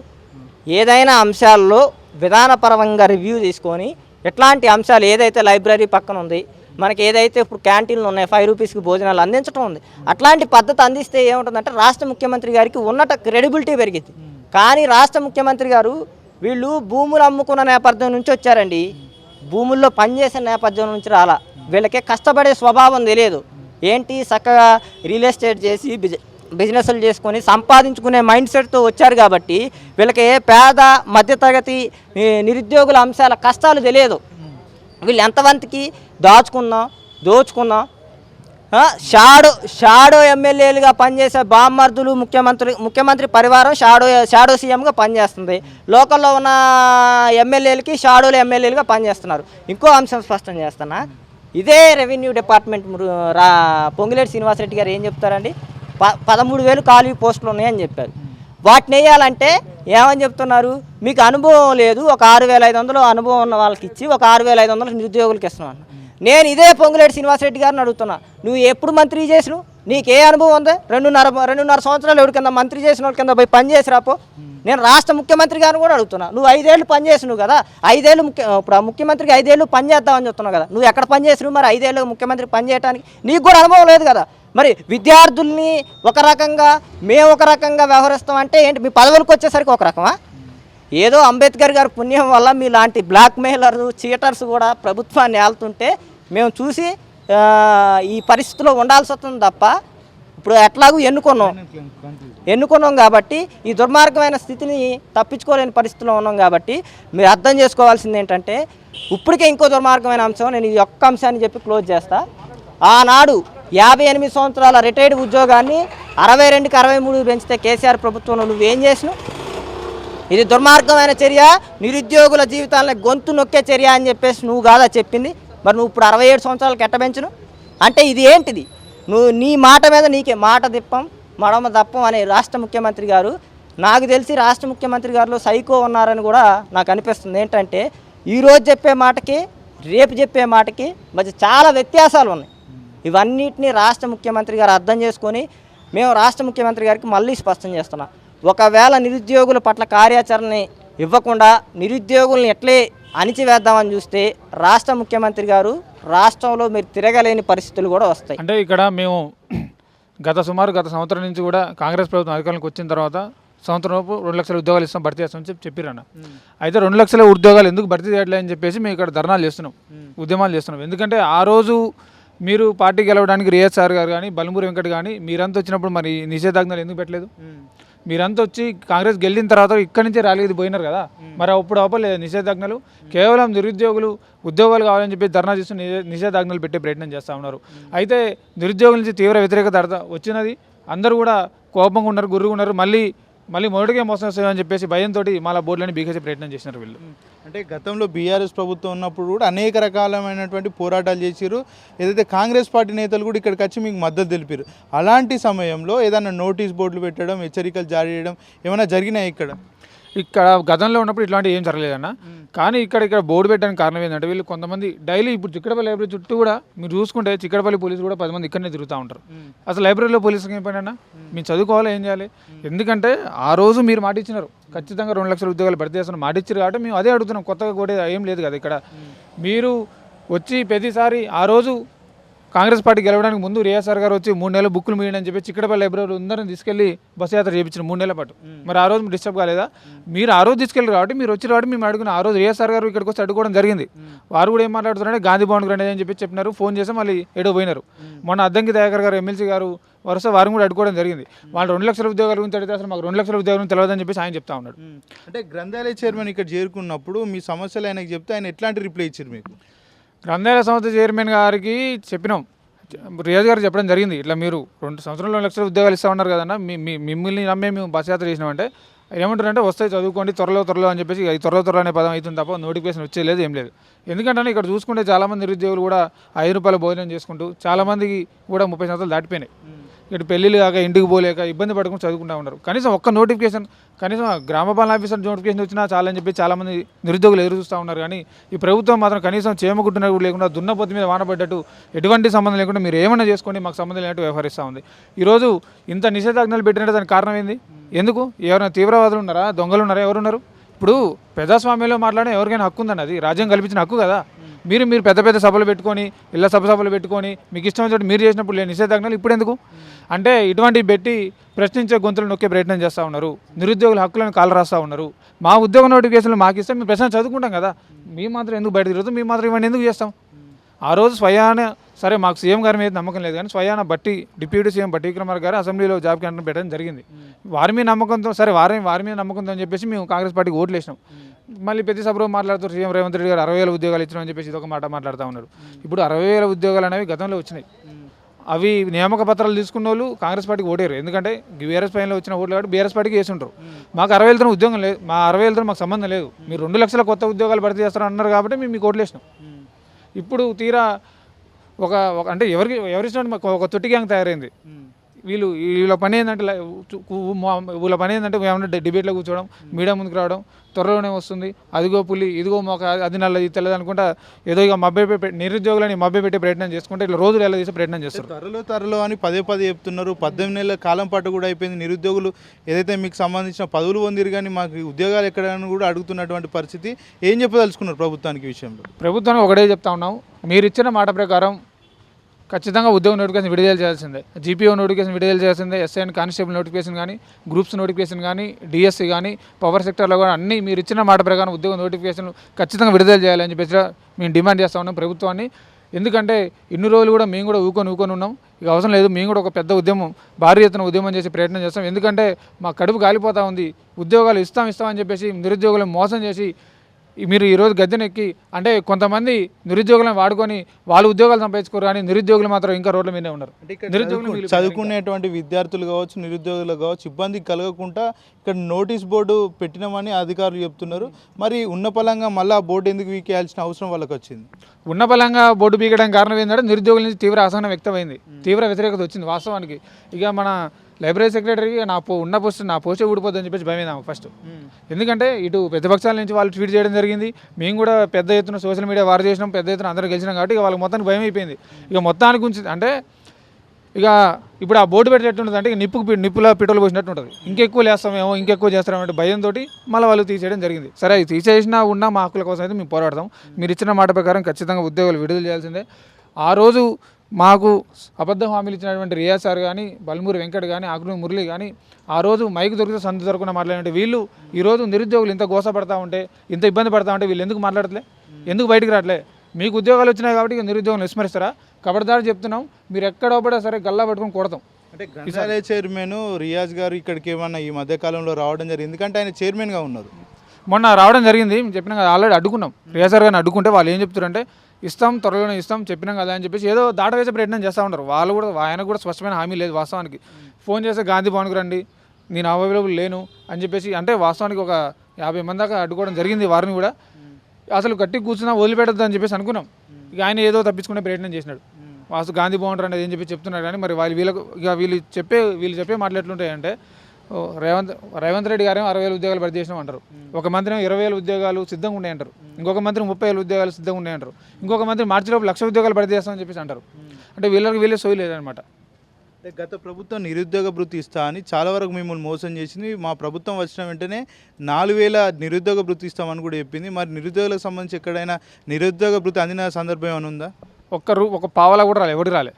ఏదైనా అంశాల్లో విధానపరంగా రివ్యూ తీసుకొని ఎట్లాంటి అంశాలు ఏదైతే లైబ్రరీ పక్కన ఉంది మనకి ఏదైతే ఇప్పుడు క్యాంటీన్లు ఉన్నాయి ఫైవ్ రూపీస్కి భోజనాలు అందించడం ఉంది అట్లాంటి పద్ధతి అందిస్తే ఏముంటుందంటే రాష్ట్ర ముఖ్యమంత్రి గారికి ఉన్నట క్రెడిబిలిటీ పెరిగింది కానీ రాష్ట్ర ముఖ్యమంత్రి గారు వీళ్ళు భూములు అమ్ముకున్న నేపథ్యం నుంచి వచ్చారండి. భూముల్లో పనిచేసే నేపథ్యం నుంచి రాలా. వీళ్ళకే కష్టపడే స్వభావం తెలియదు. ఏంటి? చక్కగా రియల్ ఎస్టేట్ చేసి బిజినెస్లు చేసుకొని సంపాదించుకునే మైండ్ సెట్తో వచ్చారు కాబట్టి వీళ్ళకి పేద మధ్యతరగతి నిరుద్యోగుల అంశాల కష్టాలు తెలియదు. వీళ్ళు ఎంతమందికి దాచుకుందాం దోచుకుందాం షాడో షాడో ఎమ్మెల్యేలుగా పనిచేసే బామ్మర్దులు ముఖ్యమంత్రి ముఖ్యమంత్రి పరివారం షాడో షాడో సీఎంగా పనిచేస్తుంది. లోకల్లో ఉన్న ఎమ్మెల్యేలకి షాడోలు ఎమ్మెల్యేలుగా పనిచేస్తున్నారు. ఇంకో అంశం స్పష్టం చేస్తున్నా. ఇదే రెవెన్యూ డిపార్ట్మెంట్ రా పొంగిలేటి శ్రీనివాసరెడ్డి గారు ఏం చెప్తారండి? ప పదమూడు వేలు ఖాళీ పోస్టులు ఉన్నాయని చెప్పారు. వాటిని వేయాలంటే ఏమని చెప్తున్నారు? మీకు అనుభవం లేదు ఒక ఆరు వేల ఐదు వందలు అనుభవం ఉన్న వాళ్ళకి ఇచ్చి ఒక ఆరు వేల ఐదు వందలు నిరుద్యోగులకి ఇస్తున్నాను నేను ఇదే పొంగులేటి శ్రీనివాసరెడ్డి గారిని అడుగుతున్నా. నువ్వు ఎప్పుడు మంత్రి చేసినావు? నీకు ఏ అనుభవం ఉంది? రెండున్నర రెండున్నర సంవత్సరాలు ఎవరి కింద మంత్రి చేసిన వాళ్ళ కింద పోయి పని చేసి రాపో నేను రాష్ట్ర ముఖ్యమంత్రి గారిని కూడా అడుగుతున్నా. నువ్వు ఐదేళ్ళు పని చేసినావు కదా ఐదేళ్ళు ముఖ్య ఇప్పుడు ఆ ముఖ్యమంత్రికి ఐదేళ్ళు పని చేద్దామని చెప్తున్నావు కదా నువ్వు ఎక్కడ పని చేసినావు మరి ఐదేళ్ళు ముఖ్యమంత్రి పని చేయడానికి నీకు కూడా అనుభవం లేదు కదా. మరి విద్యార్థుల్ని ఒక రకంగా మేము ఒక రకంగా వ్యవహరిస్తాం అంటే ఏంటి? మీ పదవులకు వచ్చేసరికి ఒక రకమా? ఏదో అంబేద్కర్ గారి పుణ్యం వల్ల మీలాంటి బ్లాక్ మెయిలర్ చీటర్స్ కూడా ప్రభుత్వాన్ని ఏళ్తుంటే మేము చూసి ఈ పరిస్థితిలో ఉండాల్సి వస్తుంది తప్ప ఇప్పుడు ఎట్లాగూ ఎన్నుకున్నాం. ఎన్నుకున్నాం కాబట్టి ఈ దుర్మార్గమైన స్థితిని తప్పించుకోలేని పరిస్థితిలో ఉన్నాం కాబట్టి మీరు అర్థం చేసుకోవాల్సింది ఏంటంటే ఇప్పటికే ఇంకో దుర్మార్గమైన అంశం నేను ఈ ఒక్క అంశాన్ని చెప్పి క్లోజ్ చేస్తా. ఆనాడు యాభై ఎనిమిది సంవత్సరాల రిటైర్డ్ ఉద్యోగాన్ని అరవై రెండుకి అరవై మూడు పెంచితే కేసీఆర్ ప్రభుత్వంలో నువ్వేం చేసినావు? ఇది దుర్మార్గమైన చర్య నిరుద్యోగుల జీవితాలను గొంతు నొక్కే చర్య అని చెప్పేసి నువ్వు కాదా చెప్పింది? మరి నువ్వు ఇప్పుడు అరవై ఏడు సంవత్సరాలకు ఎట్టబెంచును అంటే ఇది ఏంటిది? నువ్వు నీ మాట మీద నీకే మాట దిప్పం మడమ దప్పం అనే రాష్ట్ర ముఖ్యమంత్రి గారు నాకు తెలిసి రాష్ట్ర ముఖ్యమంత్రి గారిలో సైకో ఉన్నారని కూడా నాకు అనిపిస్తుంది. ఏంటంటే ఈరోజు చెప్పే మాటకి రేపు చెప్పే మాటకి మధ్య చాలా వ్యత్యాసాలు ఉన్నాయి. ఇవన్నిటిని రాష్ట్ర ముఖ్యమంత్రి గారు అర్థం చేసుకొని మేము రాష్ట్ర ముఖ్యమంత్రి గారికి మళ్ళీ స్పష్టం చేస్తున్నాం. ఒకవేళ నిరుద్యోగుల పట్ల కార్యాచరణని ఇవ్వకుండా నిరుద్యోగుల్ని ఎట్లే అణిచివేద్దామని చూస్తే రాష్ట్ర ముఖ్యమంత్రి గారు రాష్ట్రంలో మీరు తిరగలేని పరిస్థితులు కూడా వస్తాయి. అంటే ఇక్కడ మేము గత సుమారు గత సంవత్సరం నుంచి కూడా కాంగ్రెస్ ప్రభుత్వం అధికారంలోకి వచ్చిన తర్వాత సంవత్సరం లోపు రెండు లక్షల ఉద్యోగాలు ఇస్తాం భర్తీ చేస్తామని చెప్పి చెప్పిరన్న. అయితే రెండు లక్షల ఉద్యోగాలు ఎందుకు భర్తీ చేయట్లేదు అని చెప్పేసి మేము ఇక్కడ ధర్నాలు చేస్తున్నాం ఉద్యమాలు చేస్తున్నాం. ఎందుకంటే ఆ రోజు మీరు పార్టీ గెలవడానికి రియాజ్ సార్ గారు కానీ బలమూరి వెంకట్ కానీ మీరంతా వచ్చినప్పుడు మరి నిషేధాజ్ఞలు ఎందుకు పెట్టలేదు? మీరంతా వచ్చి కాంగ్రెస్ గెలిచిన తర్వాత ఇక్కడి నుంచే ర్యాలీకి పోయినారు కదా? మరి అప్పుడు అవ్వలేదు నిషేధాజ్ఞలు? కేవలం నిరుద్యోగులు ఉద్యోగాలు కావాలని చెప్పి ధర్నా చేస్తూ నిషే- నిషేధాజ్ఞలు పెట్టే ప్రయత్నం చేస్తూ ఉన్నారు. అయితే నిరుద్యోగుల నుంచి తీవ్ర వ్యతిరేకత వచ్చినది. అందరూ కూడా కోపంగా ఉన్నారు గుర్రుగా ఉన్నారు. మళ్ళీ మళ్ళీ మొదటిగా మోసం వస్తాయని చెప్పేసి భయంతో మళ్ళీ బోర్డులని బీకేసే ప్రయత్నం చేసినారు వీళ్ళు. అంటే గతంలో బీఆర్ఎస్ ప్రభుత్వం ఉన్నప్పుడు కూడా అనేక రకాలమైనటువంటి పోరాటాలు చేసిరు ఏదైతే కాంగ్రెస్ పార్టీ నేతలు కూడా ఇక్కడికి వచ్చి మీకు మద్దతు తెలిపారు అలాంటి సమయంలో ఏదైనా నోటీస్ బోర్డులు పెట్టడం హెచ్చరికలు జారీ చేయడం ఏమైనా జరిగినాయి ఇక్కడ? ఇక్కడ గతంలో ఉన్నప్పుడు ఇట్లాంటి ఏం జరగలేదన్న. కానీ ఇక్కడ ఇక్కడ బోర్డు పెట్టడానికి కారణం ఏంటంటే వీళ్ళు కొంతమంది డైలీ ఇప్పుడు చిక్కడపల్లి లైబ్రరీ చుట్టూ కూడా మీరు చూసుకుంటే చిక్కడపల్లి పోలీసు కూడా పది మంది ఇక్కడనే తిరుగుతూ ఉంటారు. అసలు లైబ్రరీలో పోలీసుకి ఏం పని అన్న? మీరు చదువుకోవాలి ఏం చేయాలి? ఎందుకంటే ఆ రోజు మీరు మాట ఇచ్చినారు. ఖచ్చితంగా రెండు లక్షల ఉద్యోగాలు భర్తీ చేస్తున్న మాట ఇచ్చారు కాబట్టి మేము అదే అడుగుతున్నాం. కొత్తగా కూడా ఏం లేదు కదా ఇక్కడ. మీరు వచ్చి ప్రతిసారి ఆ రోజు కాంగ్రెస్ పార్టీ గెలవడానికి ముందు రియాజ్ సార్ గారు వచ్చి మూడు నెలలు బుక్కులు మీయండి అని చెప్పి చిక్కడపల్లి లైబ్రరీ అందరిని తీసుకెళ్ళి బస్ యాత్ర చేయించిన మూడు నెలల పాటు. మరి ఆ రోజు డిస్టర్బ్ కాలేదా? మీరు ఆ రోజు తీసుకెళ్ళి కాబట్టి మీరు వచ్చి కాబట్టి మేము అడుగున. ఆ రోజు రియాజ్ సార్ గారు ఇక్కడికి వచ్చి అడుగుకోవడం జరిగింది. వారు కూడా ఏం మాట్లాడుతున్నారంటే గాంధీ భవన్ గ్రంథి అని చెప్పి చెప్పినారు. ఫోన్ చేసి మళ్ళీ ఏడో పోయినారు. మొన్న అద్దంకి దయాకర్ గారు ఎమ్మెల్సీ గారు వరుస వారిని కూడా అడుకోవడం జరిగింది. వాళ్ళు రెండు లక్షల ఉద్యోగాల గురించి అడిగితే అసలు మాకు రెండు లక్షల ఉద్యోగాల గురించి తెలియదని చెప్పేసి ఆయన చెప్తా ఉన్నాడు. అంటే గ్రంథాలయ చైర్మన్ ఇక్కడ చేరుకున్నప్పుడు మీ సమస్యలు ఆయనకి చెప్తే ఆయన ఎట్లాంటి రిప్లై ఇచ్చారు మీకు? గ్రంథాలయ సంస్థ చైర్మన్ గారికి చెప్పినాం. రియాజ్ గారు చెప్పడం జరిగింది. ఇట్లా మీరు రెండు సంవత్సరాలు రెండు లక్షల ఉద్యోగాలు ఇస్తా ఉన్నారు కదన్నా మీ మిమ్మల్ని నమ్మే మేము బస్ యాత్ర చేసినామంటే ఏమంటారంటే వస్తాయి చదువుకోండి త్వరలో త్వరలో అని చెప్పేసి ఈ త్వరలో త్వరలో అనే పదం అవుతుంది తప్ప నోటిఫికేషన్ వచ్చేలేదు ఏం లేదు. ఎందుకంటే ఇక్కడ చూసుకుంటే చాలామంది నిరుద్యోగులు కూడా ఐదు రూపాయల భోజనం చేసుకుంటూ చాలామందికి కూడా ముప్పై సంవత్సరాలు దాటిపోయినాయి. ఇటు పెళ్ళిళ్ళు కాక ఇంటికి పోలేక ఇబ్బంది పడకుండా చదువుకుంటా ఉన్నారు. కనీసం ఒక్క నోటిఫికేషన్ కనీసం గ్రామ పాలన ఆఫీసర్ నోటిఫికేషన్ వచ్చినా చాలని చెప్పి చాలామంది నిరుద్యోగులు ఎదురు చూస్తూ ఉన్నారు. కానీ ఈ ప్రభుత్వం మాత్రం కనీసం చేమగుట్టున కూడా లేకుండా దున్నపోతు మీద వానపడ్డట్టు ఎటువంటి సంబంధం లేకుండా మీరు ఏమైనా చేసుకోండి మాకు సంబంధం లేనట్టు వ్యవహరిస్తూ ఉంది. ఈరోజు ఇంత నిషేధాజ్ఞలు పెట్టినట్టు దానికి కారణం ఏంది? ఎందుకు? ఎవరైనా తీవ్రవాదులు ఉన్నారా? దొంగలు ఉన్నారా? ఎవరున్నారు? ఇప్పుడు ప్రజాస్వామ్యంలో మాట్లాడే ఎవరికైనా హక్కు ఉందండి అది? రాజ్యం కల్పించిన హక్కు కదా. మీరు మీరు పెద్ద పెద్ద సభలు పెట్టుకొని ఇళ్ళ సభ సభలు పెట్టుకొని మీకు ఇష్టం వచ్చినట్టు మీరు చేసినప్పుడు లేని నిషేధాజ్ఞలు ఇప్పుడు ఎందుకు? అంటే ఇటువంటి పెట్టి ప్రశ్నించే గొంతులు నొక్కే ప్రయత్నం చేస్తూ ఉన్నారు. నిరుద్యోగుల హక్కులను కాలు రాస్తూ ఉన్నారు. మా ఉద్యోగ నోటిఫికేషన్లు మాకు ఇస్తే మేము ప్రశ్న చదువుకుంటాం కదా. మీ మాత్రం ఎందుకు బయట తిరుగుతాం మీ మాత్రం ఇవన్నీ ఎందుకు చేస్తాం? ఆ రోజు స్వయాన సరే మాకు సీఎం గారి మీద నమ్మకం లేదు కానీ స్వయాన బట్టి డిప్యూటీ సీఎం బట్టి విక్రమార్ గారు అసెంబ్లీలో జాబ్ క్యాంటీన్ పెట్టడం జరిగింది. వారి మీద నమ్మకంతో సరే వారి వారి మీద నమ్మకంతో అని చెప్పేసి మేము కాంగ్రెస్ పార్టీకి ఓట్లు వేసినాం. మళ్ళీ ప్రతి సభలో మాట్లాడుతూ సీఎం రేవంత్ రెడ్డి గారు అరవై వేల ఉద్యోగాలు ఇచ్చినామని చెప్పేసి ఇదొక మాట మాట్లాడుతూ ఉన్నారు. ఇప్పుడు అరవై వేల ఉద్యోగాలు అనేవి గతంలో వచ్చినాయి. అవి నియామక పత్రాలు తీసుకున్న వాళ్ళు కాంగ్రెస్ పార్టీకి ఓటేరు ఎందుకంటే బీఆర్ఎస్ పైన వచ్చిన ఓట్లు కాబట్టి బీఆర్ఎస్ పార్టీకి వేసి ఉంటారు మాకు అరవై వేలతో ఉద్యోగం లేదు. మా అరవై వేలతో మాకు సంబంధం లేదు. మీరు రెండు లక్షల కొత్త ఉద్యోగాలు భర్తీ చేస్తారని అన్నారు కాబట్టి మేము మీకు ఓట్లు వేసినాం. ఇప్పుడు తీరా ఒక అంటే ఎవరికి మాకు ఒక తొట్టి గ్యాంగ్ తయారైంది. వీళ్ళు వీళ్ళ పని ఏంటంటే వీళ్ళ పని ఏంటంటే ఏమన్నా డిబేట్లో కూర్చోవడం మీడియా ముందుకు రావడం త్వరలోనే వస్తుంది. అదిగో పులి ఇదిగో మొక అది నల్ల ఇది తెల్లది అనుకుంటా ఏదో ఇక మభ్య నిరుద్యోగులని మభ్య పెట్టే ప్రయత్నం చేసుకుంటే ఇట్లా రోజులు ఎలా తీసే ప్రయత్నం చేస్తారు. త్వరలో త్వరలో అని పదే పదే చెప్తున్నారు. పద్దెనిమిది నెలల కాలం పాటు కూడా అయిపోయింది. నిరుద్యోగులు ఏదైతే మీకు సంబంధించిన పదవులు పొందిరు కానీ మాకు ఉద్యోగాలు ఎక్కడని కూడా అడుగుతున్నటువంటి పరిస్థితి ఏం చెప్పదలుచుకున్నారు ప్రభుత్వానికి విషయంలో? ప్రభుత్వానికి ఒకటే చెప్తా ఉన్నాం. మీరు ఇచ్చిన మాట ప్రకారం ఖచ్చితంగా ఉద్యోగ నోటిఫికేషన్ విడుదల చేయాల్సిందే. జీపీఓ నోటిఫికేషన్ విడుదల చేయాల్సిందే ఎస్ఐ అండ్ కానిస్టేబుల్ నోటిఫికేషన్ కానీ గ్రూప్స్ నోటిఫికేషన్ కానీ డిఎస్సి కానీ పవర్ సెక్టర్లో కూడా అన్ని మీరు ఇచ్చిన మాట ప్రకారం ఉద్యోగ నోటిఫికేషన్లు ఖచ్చితంగా విడుదల చేయాలని చెప్పేసి మేము డిమాండ్ చేస్తా ఉన్నాం ప్రభుత్వాన్ని. ఎందుకంటే ఇన్ని రోజులు కూడా మేము కూడా ఊకొని ఊకొని ఉన్నాం. ఇక అవసరం లేదు మేము కూడా ఒక పెద్ద ఉద్యమం భారీ ఎత్తున ఉద్యమం చేసే ప్రయత్నం చేస్తాం. ఎందుకంటే మా కడుపు కాలిపోతూ ఉంది. ఉద్యోగాలు ఇస్తాం ఇస్తామని చెప్పేసి నిరుద్యోగులను మోసం చేసి మీరు ఈరోజు గద్దెనెక్కి అంటే కొంతమంది నిరుద్యోగులను వాడుకొని వాళ్ళు ఉద్యోగాలు సంపాదించుకోరు కానీ నిరుద్యోగులు మాత్రం ఇంకా రోడ్ల మీదే ఉన్నారు. నిరుద్యోగులు చదువుకునేటువంటి విద్యార్థులు కావచ్చు నిరుద్యోగులు కావచ్చు ఇబ్బంది కలగకుండా ఇక్కడ నోటీస్ బోర్డు పెట్టినామని అధికారులు చెప్తున్నారు. మరి ఉన్న పలంగా మళ్ళీ ఆ బోర్డు ఎందుకు వీకేయాల్సిన అవసరం వాళ్ళకి వచ్చింది? ఉన్న బలంగా బోర్డు పీకడం కారణం ఏంటంటే నిరుద్యోగుల నుంచి తీవ్ర అసహనం వ్యక్తమైంది. తీవ్ర వ్యతిరేకత వచ్చింది వాస్తవానికి. ఇక మన లైబ్రరీ సెక్రటరీకి నా పో ఉన్న పోస్ట్ నా పోస్టే ఊడిపోద్దని చెప్పేసి ఆమెకు ఫస్ట్ ఎందుకంటే ఇటు ప్రతిపక్షాల నుంచి వాళ్ళు ట్వీట్ చేయడం జరిగింది. మేము కూడా పెద్ద ఎత్తున సోషల్ మీడియా వారు చేసినాం పెద్ద ఎత్తున అందరూ గెలిచినాం కాబట్టి ఇక వాళ్ళకి మొత్తానికి భయం అయిపోయింది. ఇక మొత్తానికి గురించి అంటే ఇక ఇప్పుడు ఆ బోర్డు పెట్టేట్టు అంటే ఇక నిప్పుకు నిప్పులో పెట్రోల్ పోసినట్టు ఉంటుంది ఇంకెక్కువ లేస్తామేమో ఇంకెక్కువ చేస్తామేమో భయంతో మళ్ళీ వాళ్ళు తీసేయడం జరిగింది. సరే అది తీసేసినా ఉన్నా మా హక్కుల కోసం అయితే మేము పోరాడతాం. మీరు ఇచ్చిన మాట ప్రకారం ఖచ్చితంగా ఉద్యోగాలు విడుదల చేయాల్సిందే. ఆ రోజు మాకు అబద్ధ హామీలు ఇచ్చినటువంటి రియా సార్ కానీ బల్మూరి వెంకట్ కానీ ఆగ్రూరి మురళి కానీ ఆ రోజు మైక్ దొరికితే సందు దొరకకుండా మాట్లాడినట్టు వీళ్ళు ఈరోజు నిరుద్యోగులు ఇంత గోస పడతా ఉంటే ఇంత ఇబ్బంది పడతా ఉంటే వీళ్ళు ఎందుకు మాట్లాడట్లే? ఎందుకు బయటికి రావట్లే? మీకు ఉద్యోగాలు వచ్చినాయి కాబట్టి ఇక నిరుద్యోగులు విస్మరిస్తారా? కబడ్దారు చెప్తున్నాం మీరు ఎక్కడ పడా సరే గల్లా పట్టుకొని కొడతాం. అంటే గ్రంథాలయ చైర్మన్ రియాజ్ గారు ఇక్కడికి ఏమన్నా ఈ మధ్య కాలంలో రావడం జరిగింది. ఎందుకంటే ఆయన చైర్మన్గా ఉన్నారు. మొన్న రావడం జరిగింది చెప్పినాం కదా ఆల్రెడీ అడ్డుకున్నాం. రియాసర్ గారిని అడ్డుకుంటే వాళ్ళు ఏం చెప్తారంటే ఇస్తాం త్వరలోనే ఇస్తాం చెప్పినాం కదా అని చెప్పేసి ఏదో దాటవేసే ప్రయత్నం చేస్తూ ఉంటారు. వాళ్ళు కూడా ఆయన కూడా స్పష్టమైన హామీ లేదు వాస్తవానికి. ఫోన్ చేస్తే గాంధీ భవన్కి రండి నేను అవైలబుల్ లేను అని చెప్పేసి అంటే వాస్తవానికి ఒక యాభై మంది దాకా అడ్డుకోవడం జరిగింది వారిని కూడా. అసలు గట్టి కూర్చున్నా వదిలిపెట్టద్దు అని చెప్పేసి అనుకున్నాం. ఇక ఆయన ఏదో తప్పించుకునే ప్రయత్నం చేసినాడు. వాస్తు గాంధీ భవన్ రండి అని చెప్పి చెప్తున్నాడు కానీ మరి వాళ్ళు వీళ్ళకు ఇక వీళ్ళు చెప్పే వీళ్ళు చెప్పే మాటలు ఎట్లుంటాయంటే రేవంత్ రేవంత్ రెడ్డి గారేమో అరవై వేల ఉద్యోగాలు భర్తీ చేసినాం అంటారు. ఒక మంత్రి ఏమో ఇరవై వేల ఉద్యోగాలు సిద్ధంగా ఉన్నాయి అంటారు. ఇంకొక మంత్రి ముప్పై వేల ఉద్యోగాలు సిద్ధంగా ఉన్నాయి అంటారు. ఇంకొక మంత్రి మార్చి లోపు లక్ష ఉద్యోగాలు భర్తీ చేస్తామని చెప్పేసి అంటారు. అంటే వీళ్ళకి వీళ్ళే సోయి లేదనమాట అంటే గత ప్రభుత్వం నిరుద్యోగ భృతి ఇస్తా అని చాలా వరకు మిమ్మల్ని మోసం చేసింది. మా ప్రభుత్వం వచ్చిన వెంటనే నాలుగు వేల నిరుద్యోగ భృతి ఇస్తామని కూడా చెప్పింది. మరి నిరుద్యోగులకు సంబంధించి ఎక్కడైనా నిరుద్యోగ భృతి అందిన సందర్భం ఏమైనా ఉందా? ఒక్క రూ ఒక పావలా కూడా రాలే ఎవరు రాలే.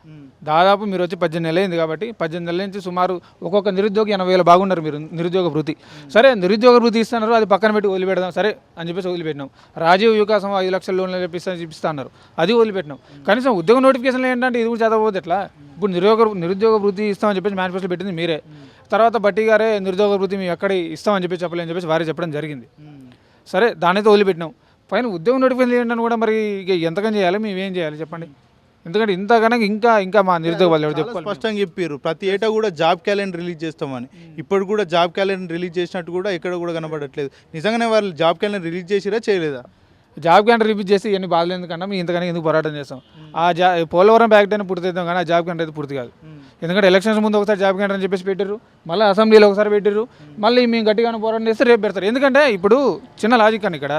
దాదాపు మీరు వచ్చి పద్దెనిమిది నెలలు అయింది కాబట్టి పద్దెనిమిది నెలల నుంచి సుమారు ఒక్కొక్క నిరుద్యోగి ఎనభై వేలు బాగున్నారు మీరు నిరుద్యోగ వృత్తి. సరే నిరుద్యోగ వృత్తి ఇస్తున్నారు అది పక్కన పెట్టి వదిలిపెడదాం సరే అని చెప్పేసి వదిలిపెట్టినాం. రాజీవ్ వికాసం ఐదు లక్షల లోన్లు చెప్పిస్తా చూపిస్తా అన్నారు. అది వదిలిపెట్టినాం. కనీసం ఉద్యోగ నోటిఫికేషన్లు ఏంటంటే ఇది కూడా చదవబోదు ఎట్లా? ఇప్పుడు నిరుద్యోగ నిరుద్యోగ వృత్తి ఇస్తామని చెప్పేసి మేనిఫెస్టో పెట్టింది మీరే. తర్వాత బట్టి గారే నిరుద్యోగ వృత్తి మేము ఎక్కడ ఇస్తామని చెప్పి చెప్పలేని చెప్పేసి వారే చెప్పడం జరిగింది. సరే దానైతే వదిలిపెట్టినాం. పైన ఉద్యోగం నోటిఫికేషన్ ఏంటని కూడా మరి ఇక ఎంతకని చేయాలి మేము ఏం చేయాలి చెప్పండి. ఎందుకంటే ఇంతకన్నా ఇంకా ఇంకా మా నిరుద్యోగ వాళ్ళు చెప్పుకోవాలి? స్పష్టంగా చెప్పారు ప్రతి ఏటా కూడా జాబ్ క్యాలెండర్ రిలీజ్ చేస్తామని. ఇప్పుడు కూడా జాబ్ క్యాలెండర్ రిలీజ్ చేసినట్టు కూడా ఎక్కడ కూడా కనబడట్లేదు. నిజంగానే వాళ్ళు జాబ్ క్యాలెండర్ రిలీజ్ చేసిరా చేయలేదా? జాబ్ క్యాంటర్ రిపీట్ చేసి ఎన్ని బాధలు ఎందుకన్నా? మేము ఇంతకన్నా ఎందుకు పోరాటం చేస్తాం? ఆ జా పోలవరం బ్యాక్ అయినా పూర్తి అవుతాం కానీ ఆ జాబ్ క్యాంటర్ అయితే పూర్తి కాదు. ఎందుకంటే ఎలక్షన్స్ ముందు ఒకసారి జాబ్ క్యాంటర్ అని చెప్పేసి పెట్టారు మళ్ళీ అసెంబ్లీలో ఒకసారి పెట్టారు మళ్ళీ మేము గట్టిగానే పోరాటం చేస్తే రేపు పెడతారు. ఎందుకంటే ఇప్పుడు చిన్న లాజిక్ అని ఇక్కడ.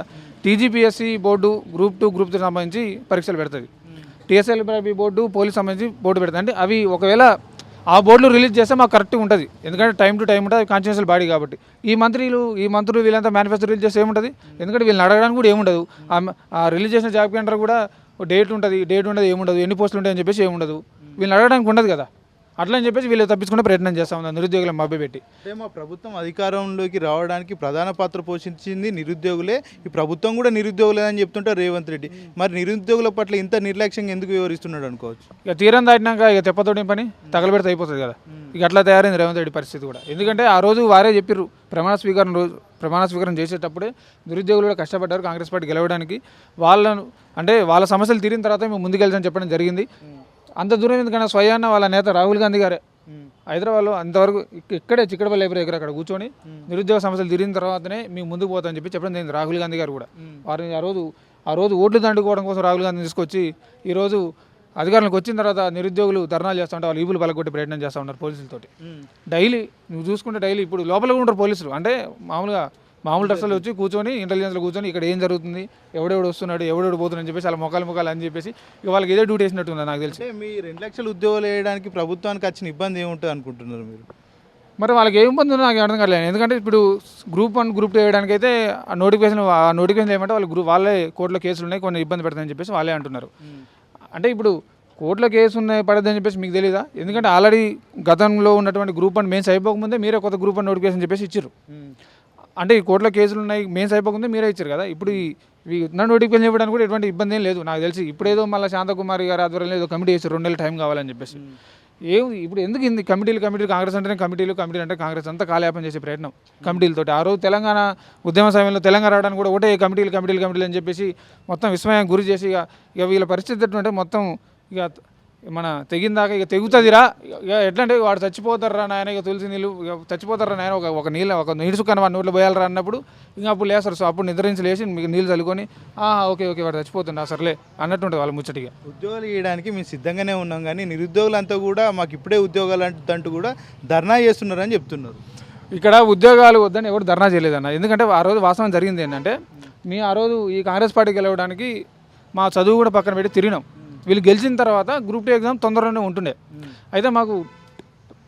TGPSC board group two group three సంబంధించి పరీక్షలు పెడుతుంది. టీఎస్ఎల్ బోర్డు పోలీస్ సంబంధించి బోర్డు పెడుతుంది. అంటే అవి ఒకవేళ ఆ బోర్డులు రిలీజ్ చేస్తే మాకు కరెక్ట్గా ఉంటుంది. ఎందుకంటే టైం టు టైం ఉంటుంది కాన్స్టిట్యూన్షియల్ బాడీ కాబట్టి. ఈ మంత్రులు ఈ మంత్రులు వీళ్ళంతా మేనిఫెస్టో రిలీజ్ చేస్తే ఏముంటుంది? ఎందుకంటే వీళ్ళని అడగడానికి కూడా ఏముండదు. ఆ- ఆ రిలీజ్ చేసిన జాబ్ కేంద్ర కూడా డేట్ ఉంటుంది డేట్ ఉండదు ఏముండదు ఎన్ని పోస్టులు ఉంటాయని చెప్పేసి ఏముండదు. వీళ్ళని అడగడానికి ఉండదు కదా. అట్లా అని చెప్పేసి వీళ్ళు తప్పించుకునే ప్రయత్నం చేస్తా ఉన్నారు. నిరుద్యోగులను మభ్య పెట్టి. అంటే మా ప్రభుత్వం అధికారంలోకి రావడానికి ప్రధాన పాత్ర పోషించింది నిరుద్యోగులే. ఈ ప్రభుత్వం కూడా నిరుద్యోగులే అని చెప్తుంటారు రేవంత్ రెడ్డి. మరి నిరుద్యోగుల పట్ల ఇంత నిర్లక్ష్యంగా ఎందుకు వివరిస్తున్నాడు అనుకోవచ్చు? ఇక తీరం దాటినాక ఇక తెప్పతోటి పని తగలబెడితే అయిపోతుంది కదా. ఇక అట్లా తయారైంది రేవంత్ రెడ్డి పరిస్థితి కూడా. ఎందుకంటే ఆ రోజు వారే చెప్పిర్రు ప్రమాణ స్వీకారం రోజు ప్రమాణ స్వీకారం చేసేటప్పుడే నిరుద్యోగులు కూడా కష్టపడ్డారు కాంగ్రెస్ పార్టీ గెలవడానికి. వాళ్ళను అంటే వాళ్ళ సమస్యలు తీరిన తర్వాత మేము ముందుకెళ్తామని చెప్పడం జరిగింది. అంత దూరం ఎందుకంటే స్వయాన్న వాళ్ళ నేత రాహుల్ గాంధీ గారే. హైదరాబాద్లో అంతవరకు ఇక్- ఇక్కడే చిక్కడపల్లి లైబ్రరీ దగ్గర అక్కడ కూర్చొని నిరుద్యోగ సమస్యలు తీరిన తర్వాతనే మేము ముందుకు పోతామని చెప్పి చెప్పడం జరిగింది రాహుల్ గాంధీ గారు కూడా. వారిని ఆ రోజు ఆ రోజు ఓట్లు దండుకోవడం కోసం రాహుల్ గాంధీ తీసుకొచ్చి ఈరోజు అధికారులకు వచ్చిన తర్వాత నిరుద్యోగులు ధర్నాలు చేస్తూ ఉంటారు వాళ్ళు ఈపులు పలగొట్టే ప్రయత్నం చేస్తూ ఉన్నారు పోలీసులతోటి. డైలీ నువ్వు చూసుకుంటే డైలీ ఇప్పుడు లోపల కూడా ఉంటారు పోలీసులు. అంటే మామూలుగా మామూలు డ్రెస్సులు వచ్చి కూర్చొని ఇంటెలిజెన్స్లో కూర్చొని ఇక్కడ ఏం జరుగుతుంది ఎవడెవడు వస్తున్నాడు ఎవడెవడు పోతున్నాడు అని చెప్పేసి అలా మొక్కలు మొక్కలు అని చెప్పేసి ఇక వాళ్ళకి ఏదో డ్యూటీ వేసినట్టుంది నాకు తెలిసి. మీ రెండు లక్షల ఉద్యోగాలు వేయడానికి ప్రభుత్వానికి వచ్చిన ఇబ్బంది ఏముంటుంది అనుకుంటున్నారు మీరు? మరి వాళ్ళకి ఏం ఇబ్బంది ఉందో నాకు అర్థం కాలేదు ఎందుకంటే ఇప్పుడు గ్రూప్ వన్ గ్రూప్ టూ వేయడానికి అయితే ఆ నోటిఫికేషన్ ఆ నోటిఫికేషన్ ఏమంటే వాళ్ళు గ్రూప్ వాళ్ళే కోర్టులో కేసులు ఉన్నాయి కొన్ని ఇబ్బంది పెడతాయని చెప్పేసి వాళ్ళే అంటున్నారు. అంటే ఇప్పుడు కోర్టులో కేసు ఉన్నాయి పడదని చెప్పేసి మీకు తెలియదా ఎందుకంటే ఆల్రెడీ గతంలో ఉన్నటువంటి గ్రూప్ వన్ మెయిన్స్ అయిపోకముందే మీరే కొత్త గ్రూప్ వన్ నోటిఫికేషన్ చెప్పేసి ఇచ్చారు అంటే ఈ కోర్టులో కేసులు ఉన్నాయి మెయిన్స్ అయిపోకముందే మీరే ఇచ్చారు కదా? ఇప్పుడు ఉన్న నోటిఫికేషన్ ఇవ్వడానికి కూడా ఎటువంటి ఇబ్బంది ఏం లేదు. నాకు తెలిసి ఇప్పుడు ఏదో మళ్ళీ శాంతకుమారి గారి ఆధ్వర్యంలో ఏదో కమిటీ చేశారు రెండు నెలలు టైం కావాలని చెప్పేసి. ఏం ఇప్పుడు ఎందుకు ఇంది కమిటీలు కమిటీలు కాంగ్రెస్ అంటేనే కమిటీలు కమిటీలు అంటే కాంగ్రెస్ అంతా కాలయాపన చేసే ప్రయత్నం కమిటీలతోటి ఆ రోజు తెలంగాణ ఉద్యమ సమయంలో తెలంగాణ రావడానికి కూడా ఒకటే కమిటీలు కమిటీలు కమిటీలు అని చెప్పేసి మొత్తం విస్మయం గురి చేసి ఇక వీళ్ళ పరిస్థితి ఎట్లంటే మొత్తం ఇక మన తెగిన దాకా ఇక తెగుతుందిరా. ఇక ఎట్లా అంటే వాడు చచ్చిపోతారా నాయన ఇక తులసి నీళ్ళు ఇక చచ్చిపోతారా నాయన ఒక ఒక నీళ్ళ ఒక నీళ్ళు సుక్కన వాడి నోట్లో పోయాలరా అన్నప్పుడు ఇంకా అప్పుడు లేస్తారు. సో అప్పుడు నిద్రించి లేచి మీకు నీళ్ళు చల్లుకొని "ఆ, ఓకే ఓకే వాడు చచ్చిపోతుండ సర్లే అన్నట్టు ఉంటుంది వాళ్ళ ముచ్చటిగా ఉద్యోగాలు ఇవ్వడానికి మేము సిద్ధంగానే ఉన్నాం కానీ నిరుద్యోగులంతా కూడా మాకు ఇప్పుడే ఉద్యోగాలు అంటూ కూడా ధర్నా చేస్తున్నారని చెప్తున్నారు. ఇక్కడ ఉద్యోగాలు వద్దని ఎవరు ధర్నా చేయలేదన్న. ఎందుకంటే ఆ రోజు వాస్తవం జరిగింది ఏంటంటే మీ ఆ రోజు ఈ కాంగ్రెస్ పార్టీ గెలవడానికి మా చదువు కూడా పక్కన పెట్టి తిరిగినాం. వీళ్ళు గెలిచిన తర్వాత గ్రూప్ టూ ఎగ్జామ్ తొందరగానే ఉంటుండే. అయితే మాకు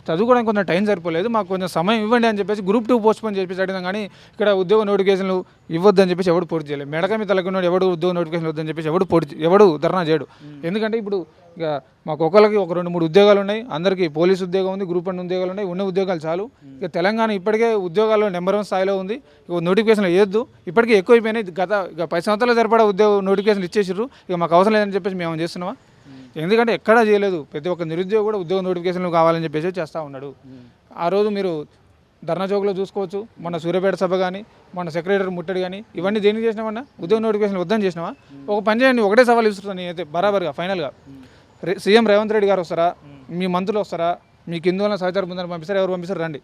చదువుకోవడానికి కొంచెం టైం సరిపోలేదు. మాకు కొంచెం సమయం ఇవ్వండి అని చెప్పేసి గ్రూప్ టూ పోస్ట్ పోన్ చెప్పేసి అడిగినాం. కానీ ఇక్కడ ఉద్యోగ నోటిఫికేషన్లు ఇవ్వద్దని చెప్పేసి ఎవడు పోటీ చేయలేదు. మెడక మీద తలకున్నాడు ఎవడు ఉద్యోగ నోటిఫికేషన్ వద్దని చెప్పేసి ఎవడు పోటీ ఎవడు ధర్నా చేయడు. ఎందుకంటే ఇప్పుడు ఇక మాకు ఒక్కరికి ఒక రెండు మూడు ఉద్యోగాలు ఉన్నాయి. అందరికీ పోలీస్ ఉద్యోగం ఉంది గ్రూప్ వన్ ఉద్యోగాలు ఉన్నాయి ఉన్న ఉద్యోగాలు చాలు. ఇక తెలంగాణ ఇప్పటికే ఉద్యోగాల్లో నెంబర్ వన్ స్థాయిలో ఉంది. ఇక నోటిఫికేషన్లు వేయొద్దు. ఇప్పటికే ఎక్కువైపోయినాయి. గత ఇక పది సంవత్సరాలు సరిపడా ఉద్యోగ నోటిఫికేషన్లు ఇచ్చేసారు ఇక మాకు అవసరం లేదని చెప్పేసి మేము చేస్తున్నామా? ఎందుకంటే ఎక్కడా చేయలేదు. ప్రతి ఒక్క నిరుద్యోగి కూడా ఉద్యోగ నోటిఫికేషన్లు కావాలని చెప్పేసి చేస్తూ ఉన్నాడు. ఆ రోజు మీరు ధర్నా చౌక్లో చూసుకోవచ్చు. మన సూర్యాపేట సభ కానీ మన సెక్రటరీ ముట్టడి కానీ ఇవన్నీ దేనికి చేసినామన్నా ఉద్యోగ నోటిఫికేషన్ వద్దని చేసినావా? ఒక పని చేయండి ఒకటే సవాల్ ఇస్తున్నాను నేనైతే బరాబర్గా ఫైనల్గా. సీఎం రేవంత్ రెడ్డి గారు వస్తారా? మీ మంత్రులు వస్తారా? మీ కింద ఉన్న సహచార బృందాన్ని పంపిస్తారా? ఎవరు పంపిస్తారు? రండి.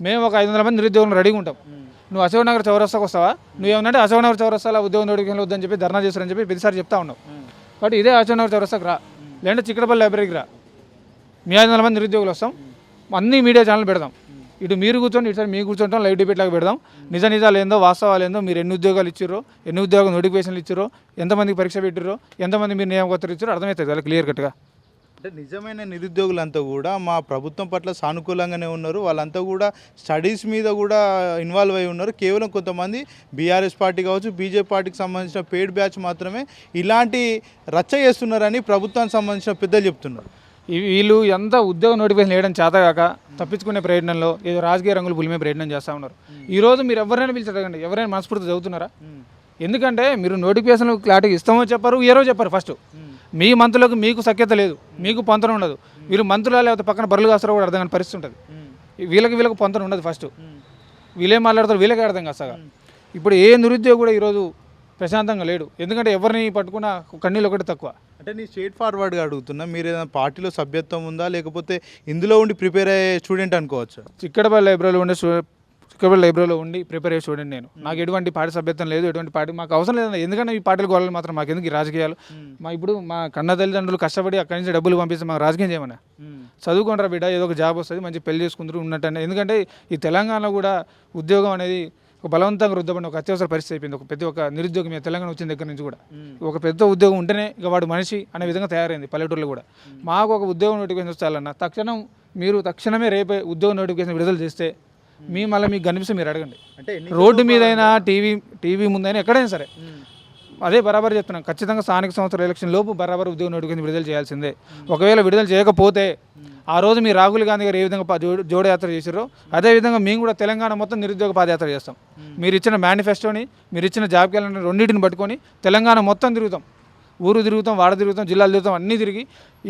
మేము. ఒక ఐదు వందల మంది నిరుద్యోగులు రెడీగా ఉంటాం. నువ్వు అశోక్ నగర్ చౌరస్తాకు వస్తావా? నువ్వు ఏమన్నా అశోక్ నగర్ చౌరస్తాలో ఉద్యోగ నోటిఫికేషన్ వద్దని చెప్పి ధర్నా చేస్తారని చెప్పి ప్రతిసారి చెప్తా ఉన్నావు కాబట్టి ఇదే అశోక్ నగర్ చౌరస్తాకు రా. లేదంటే చిక్కడపల్లి లైబ్రరీకి రా. మీ ఐదు వందల మంది నిరుద్యోగులు వస్తాం. అన్ని మీడియా ఛానల్ పెడదాం. ఇటు మీరు కూర్చొని ఇటు సైడ్ మీరు కూర్చుంటాం లైవ్ డిబేట్ లాగా పెడదాం. నిజ నిజాలు ఏందో వాస్తవాలు ఏందో మీరు ఎన్ని ఉద్యోగాలు ఇచ్చారో ఎన్ని ఉద్యోగ నోటిఫికేషన్లు ఇచ్చారో ఎంతమందికి పరీక్ష పెట్టారో ఎంతమంది మీరు నియామకత్తులు ఇచ్చారో అర్థమవుతుంది. కదా క్లియర్ కట్గా అంటే నిజమైన నిరుద్యోగులంతా కూడా మా ప్రభుత్వం పట్ల సానుకూలంగానే ఉన్నారు. వాళ్ళంతా కూడా స్టడీస్ మీద కూడా ఇన్వాల్వ్ అయి ఉన్నారు. కేవలం కొంతమంది బీఆర్ఎస్ పార్టీ కావచ్చు బీజేపీ పార్టీకి సంబంధించిన పేడ్ బ్యాచ్ మాత్రమే ఇలాంటి రచ్చ చేస్తున్నారని ప్రభుత్వానికి సంబంధించిన పెద్దలు చెప్తున్నారు. వీళ్ళు ఎంత ఉద్యోగ నోటిఫికేషన్ వేయడం చేతగాక తప్పించుకునే ప్రయత్నంలో ఏదో రాజకీయ రంగులు పులిమే ప్రయత్నం చేస్తూ ఉన్నారు. ఈ రోజు మీరు ఎవరైనా పిలిచి అడగండి ఎవరైనా మనస్ఫూర్తి చదువుతున్నారా? ఎందుకంటే మీరు నోటిఫికేషన్ క్లారిటీ ఇస్తామో చెప్పారు ఏరో చెప్పారు ఫస్ట్. మీ మంత్రులకు మీకు సఖ్యత లేదు మీకు పొంతన ఉండదు. వీళ్ళు మంత్రులా లేకపోతే పక్కన బరులు కాస్తారో కూడా అర్థం కాని పరిస్థితి ఉంటుంది. వీళ్ళకి వీళ్ళకి పొంతన ఉండదు ఫస్ట్ వీళ్ళేం మాట్లాడతారు వీళ్ళకే అర్థం కాస్తాగా ఇప్పుడు ఏ నిరుద్యోగి కూడా ఈరోజు ప్రశాంతంగా లేడు. ఎందుకంటే ఎవరిని పట్టుకున్నా కన్నీళ్ళు ఒకటి తక్కువ. అంటే నీ స్ట్రేట్ ఫార్వర్డ్గా అడుగుతున్నా మీరు ఏదైనా పార్టీలో సభ్యత్వం ఉందా? లేకపోతే ఇందులో ఉండి ప్రిపేర్ అయ్యే స్టూడెంట్ అనుకోవచ్చు? చిక్కడపల్లి లైబ్రరీలో ఉండే చిక్కడపల్లి లైబ్రరీలో ఉండి ప్రిపేర్ అయ్యే స్టూడెంట్ నేను. నాకు ఎటువంటి పార్టీ సభ్యత్వం లేదు ఎటువంటి పార్టీ మాకు అవసరం లేదన్న ఎందుకంటే ఈ పార్టీలు గొడవలు మాత్రం మాకు ఎందుకు ఈ రాజకీయాలు? మా ఇప్పుడు మా కన్న తల్లిదండ్రులు కష్టపడి అక్కడి నుంచి డబ్బులు పంపిస్తే మాకు రాజకీయం చేయమన్నా? చదువుకుంటారా బిడ్డ? ఏదో ఒక జాబ్ వస్తుంది మంచి పెళ్ళి చేసుకుంటారు ఉన్నట్టు ఎందుకంటే ఈ తెలంగాణలో కూడా ఉద్యోగం అనేది ఒక బలవంతంగా రుద్దబడిన ఒక అత్యవసర పరిస్థితి అయిపోయింది. ఒక ప్రతి ఒక్క నిరుద్యోగం తెలంగాణ వచ్చిన దగ్గర నుంచి కూడా. ఒక పెద్ద ఉద్యోగం ఉంటేనే ఇక వాడు మనిషి అనే విధంగా తయారైంది పల్లెటూరులో కూడా. మాకు ఒక ఉద్యోగం నోటిఫికేషన్ వస్తాలన్న తక్షణం మీరు తక్షణమే రేపే ఉద్యోగ నోటిఫికేషన్ విడుదల చేస్తే మీ మళ్ళీ మీకు కనిపిస్తే మీరు అడగండి. అంటే రోడ్డు మీదైనా టీవీ టీవీ ముందైనా ఎక్కడైనా సరే. అదే బరాబర్ చెప్తున్నాం ఖచ్చితంగా స్థానిక సంస్థల ఎలక్షన్ లోపు బరాబర్ ఉద్యోగ నోటిఫికేషన్ విడుదల చేయాల్సిందే. ఒకవేళ విడుదల చేయకపోతే ఆ రోజు మీరు రాహుల్ గాంధీ గారు ఏ విధంగా జోడయాత్ర చేశారో అదే విధంగా మేము కూడా తెలంగాణ మొత్తం నిరుద్యోగ పాదయాత్ర చేస్తాం. మీరు ఇచ్చిన మేనిఫెస్టోని మీరు ఇచ్చిన జాబ్ క్యాలెండర్ రెండింటిని పట్టుకొని తెలంగాణ మొత్తం తిరుగుతాం. ఊరు తిరుగుతాం వాడ తిరుగుతాం జిల్లాలు తిరుగుతాం అన్నీ తిరిగి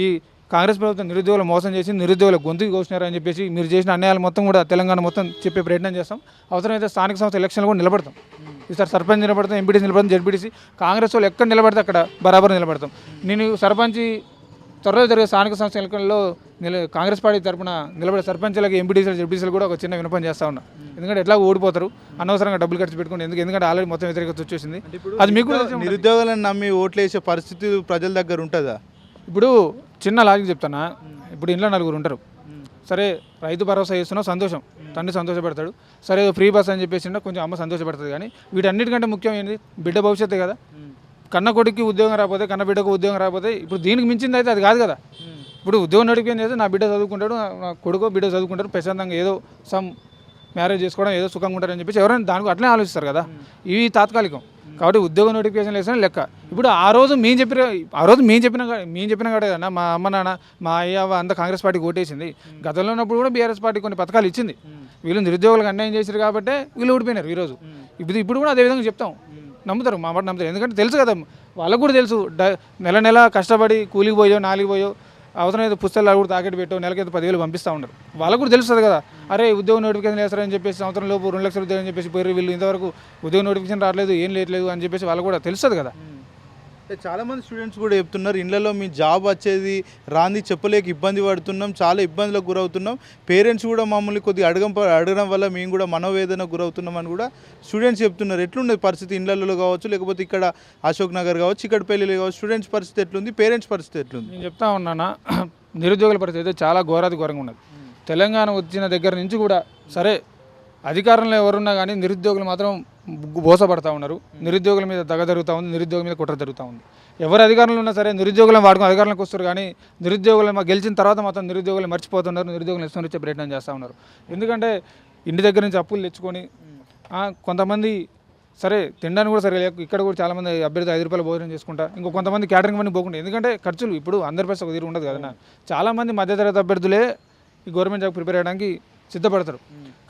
ఈ కాంగ్రెస్ ప్రభుత్వం నిరుద్యోగులు మోసం చేసి నిరుద్యోగుల గొంతుకు కోసినారని చెప్పేసి మీరు చేసిన అన్యాయాలు మొత్తం కూడా తెలంగాణ మొత్తం చెప్పే ప్రయత్నం చేస్తాం. అవసరమైతే స్థానిక సంస్థ ఎలక్షన్లు కూడా నిలబడతాం. ఈసారి సర్పంచ్ నిలబడతాం ఎంపీటీసీ నిలబడతాం జడ్పీటీసీ కాంగ్రెస్ వాళ్ళు ఎక్కడ నిలబడితే అక్కడ బరాబర్ నిలబడతాం. నేను సర్పంచ్ త్వరలో జరిగే స్థానిక సంస్థ ఎన్నికల్లో నిల కాంగ్రెస్ పార్టీ తరపున నిలబడే సర్పంచ్లకి ఎంపీటీసీలు జడ్పీటీసీలు కూడా ఒక చిన్న వినపం చేస్తా ఉన్నా. ఎందుకంటే ఎట్లా ఓడిపోతారు? అనవసరంగా డబ్బులు ఖర్చు పెట్టుకుని ఎందుకు? ఎందుకంటే ఆల్రెడీ మొత్తం వ్యతిరేకత వచ్చేసింది. అది మీకు. నిరుద్యోగులను నమ్మి ఓట్లు వేసే పరిస్థితి ప్రజల దగ్గర ఉంటుందా? ఇప్పుడు చిన్న లాజిక్ చెప్తానా ఇప్పుడు ఇంట్లో నలుగురు ఉంటారు. సరే రైతు భరోసా చేస్తున్నావు సంతోషం. తండ్రి సంతోషపడతాడు. సరే ఫ్రీ బస్ అని చెప్పేసి కొంచెం అమ్మ సంతోషపడుతుంది కానీ వీటన్నిటికంటే ముఖ్యం ఏంటి బిడ్డ భవిష్యత్తు కదా. కన్న కొడుక్కి ఉద్యోగం రాకపోతే కన్న బిడ్డకు ఉద్యోగం రాకపోతే ఇప్పుడు దీనికి మించింది అయితే అది కాదు కదా. ఇప్పుడు ఉద్యోగం నడిపేం చేస్తే నా బిడ్డ చదువుకుంటాడు నా- కొడుకు బిడ్డ చదువుకుంటారు ప్రశాంతంగా ఏదో సమ్ మ్యారేజ్ చేసుకోవడం ఏదో సుఖంగా ఉంటారని చెప్పేసి ఎవరైనా దానికి అట్లనే ఆలోచిస్తారు కదా. ఇవి తాత్కాలికం. కాబట్టి ఉద్యోగ నోటిఫికేషన్ వేసిన లెక్క. ఇప్పుడు ఆ రోజు మేము చెప్పిన ఆ రోజు మేము చెప్పిన మేము చెప్పిన కాడే కదా మా అమ్మ నాన్న మా అయ్య అంత అంతా కాంగ్రెస్ పార్టీకి ఓటేసింది. గతంలో ఉన్నప్పుడు కూడా బీఆర్ఎస్ పార్టీ కొన్ని పథకాలు ఇచ్చింది. వీళ్ళు నిరుద్యోగులకు అన్యాయం చేశారు కాబట్టి వీళ్ళు ఓడిపోయినారు ఈరోజు. ఇప్పుడు ఇప్పుడు కూడా అదే విధంగా చెప్తాం. నమ్ముతారు మా మాట నమ్ముతారు. ఎందుకంటే తెలుసు కదా వాళ్ళకు కూడా తెలుసు. డ- నెల నెల కష్టపడి కూలికి పోయో నాలికి పోయో అవసరమైతే పుస్తకాలు కూడా తాకెట్ పెట్టో నెలకైతే పదివేలు పంపిస్తూ ఉన్నారు. వాళ్ళకు కూడా తెలుస్తుంది కదా. అరే ఉద్యోగ నోటిఫికేషన్ వేస్తారని చెప్పేసి సంవత్సరం లోపు రెండు లక్షల ఉద్యోగం చెప్పేసి పోయి వీళ్ళు ఇంతవరకు ఉద్యోగ నోటిఫికేషన్ రావట్లేదు ఏం లేట్లేదు అని చెప్పేసి వాళ్ళు కూడా తెలుస్తుంది కదా. అంటే చాలా మంది స్టూడెంట్స్ కూడా చెప్తున్నారు ఇళ్ళలో మీ జాబ్ వచ్చేది రాంది చెప్పలేక ఇబ్బంది పడుతున్నాం చాలా ఇబ్బందులకు గురవుతున్నాం. పేరెంట్స్ కూడా మమ్మల్ని కొద్దిగా అడగం అడగడం వల్ల మేము కూడా మనోవేదన గురవుతున్నాం అని కూడా స్టూడెంట్స్ చెప్తున్నారు. ఎట్లుంది పరిస్థితి? ఇళ్ళలో కావచ్చు లేకపోతే ఇక్కడ అశోక్ నగర్ కావచ్చు ఇక్కడ పెళ్ళిలో కావచ్చు స్టూడెంట్స్ పరిస్థితి ఎట్లుంది? పేరెంట్స్ పరిస్థితి ఎట్లుంది? నేను చెప్తా ఉన్నానా? నిరుద్యోగుల పరిస్థితి అయితే చాలా ఘోరాది ఘోరంగా ఉన్నది తెలంగాణ వచ్చిన దగ్గర నుంచి కూడా సరే అధికారంలో ఎవరున్నా కానీ నిరుద్యోగులు మాత్రం బోసపడతా ఉన్నారు. నిరుద్యోగుల మీద దగ జరుగుతూ ఉంది నిరుద్యోగుల మీద కుట్ర జరుగుతూ ఉంది. ఎవరు అధికారంలో ఉన్నా సరే నిరుద్యోగులను వాడుకుని అధికారంలోకి వస్తారు కానీ నిరుద్యోగులు మా గెలిచిన తర్వాత మాత్రం నిరుద్యోగులు మర్చిపోతున్నారు నిరుద్యోగులు ఇష్టం వచ్చే ప్రయత్నం చేస్తూ ఉన్నారు. ఎందుకంటే ఇంటి దగ్గర నుంచి అప్పులు తెచ్చుకొని కొంతమంది సరే తినడానికి కూడా సరే లేక ఇక్కడ కూడా చాలామంది అభ్యర్థి ఐదు రూపాయలు భోజనం చేసుకుంటా ఇంకో కొంతమంది క్యాటరింగ్ పని పోకుండా ఎందుకంటే ఖర్చులు ఇప్పుడు అందరి పైసలు ఒక తీరు ఉండదు కదా చాలామంది మధ్యతరగతి అభ్యర్థులే ఈ గవర్నమెంట్ జాబ్ ప్రిపేర్ అయ్యడానికి సిద్ధపడతారు.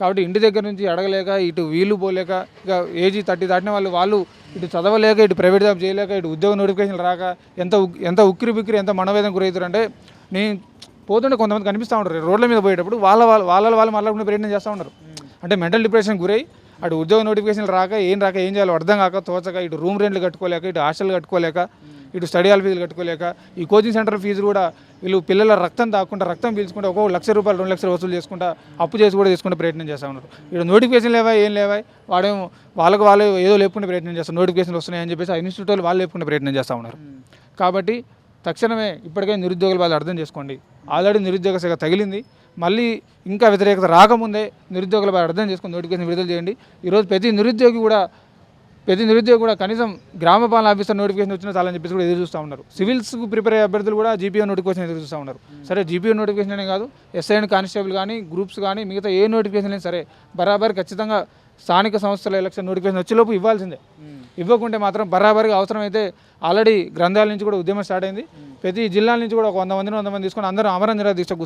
కాబట్టి ఇంటి దగ్గర నుంచి అడగలేక ఇటు వీళ్ళు పోలేక ఇక ఏజీ థర్టీ దాటిన వాళ్ళు వాళ్ళు ఇటు చదవలేక ఇటు ప్రైవేట్ జాబ్ చేయలేక ఇటు ఉద్యోగ నోటిఫికేషన్ రాక ఎంత ఉక్- ఎంత ఉక్కిరి బిక్కిరి ఎంత మనోవేదన గురవుతారు అంటే నేను పోతుంటే కొంతమంది కనిపిస్తూ ఉంటారు. రోడ్ల మీద పోయేటప్పుడు వాళ్ళ వాళ్ళ వాళ్ళ వాళ్ళు మాట్లాడుకునే ప్రయత్నం చేస్తూ ఉంటారు. అంటే మెంటల్ డిప్రెషన్ గురై అటు ఉద్యోగ నోటిఫికేషన్ రాక ఏం రాక ఏం చేయాలో అర్థం కాక తోచక ఇటు రూమ్ రెంట్లు కట్టుకోలేక ఇటు హాస్టల్ కట్టుకోలేక ఇటు స్టడీ హాల్ ఫీజులు కట్టుకోలేక ఈ కోచింగ్ సెంటర్ ఫీజు కూడా వీళ్ళు పిల్లల రక్తం తాకుండా రక్తం పీల్చుకుంటే ఒక్కొక్క లక్ష రూపాయలు రెండు లక్షలు వసూలు చేసుకుంటా అప్పు చేసి కూడా తీసుకుంటే ప్రయత్నం చేస్తూ ఉన్నారు. ఇక్కడ నోటిఫికేషన్ లేవా ఏం లేవా? వాడేమో వాళ్ళకు వాళ్ళు ఏదో లేపుకునే ప్రయత్నం చేస్తారు నోటిఫికేషన్లు వస్తున్నాయని చెప్పేసి ఆ ఇన్స్టిట్యూట్ వాళ్ళు వాళ్ళు లేపుకునే ప్రయత్నం చేస్తూ ఉన్నారు. కాబట్టి తక్షణమే ఇప్పటికే నిరుద్యోగులు వాళ్ళు అర్థం చేసుకోండి. ఆల్రెడీ నిరుద్యోగ శాఖ తగిలింది. మళ్ళీ ఇంకా వ్యతిరేకత రాకముందే నిరుద్యోగుల వాళ్ళు అర్థం చేసుకుని నోటిఫికేషన్ విడుదల చేయండి. ఈరోజు ప్రతి నిరుద్యోగి కూడా ప్రతి నిరుద్యోగి కూడా కనీసం గ్రామ పాలన ఆఫీసర్ నోటిఫికేషన్ వచ్చినా చాలని చెప్పేసి కూడా ఎదురు చూస్తూ ఉన్నారు. సివిల్స్కు ప్రిపేర్ అయ్యే అభ్యర్థులు కూడా జీపీఓ నోటిఫికేషన్ ఎదురు చూస్తూ ఉన్నారు. సరే జీపీఓ నోటిఫికేషన్ అనే కాదు ఎస్ఐ అండ్ కానిస్టేబుల్ కానీ గ్రూప్స్ కానీ మిగతా ఏ నోటిఫికేషన్ అయినా సరే బరాబర్ ఖచ్చితంగా స్థానిక సంస్థల ఎలక్షన్ నోటిఫికేషన్ వచ్చేలోపు ఇవ్వాల్సిందే. ఇవ్వకుంటే మాత్రం బరాబర్గా అవసరమైతే ఆల్రెడీ గ్రంథాల నుంచి కూడా ఉద్యమం స్టార్ట్ అయింది. ప్రతి జిల్లాల నుంచి కూడా ఒక వంద మందిని వంద మంది తీసుకొని అందరూ అమరం నిరా కూర్చున్నారు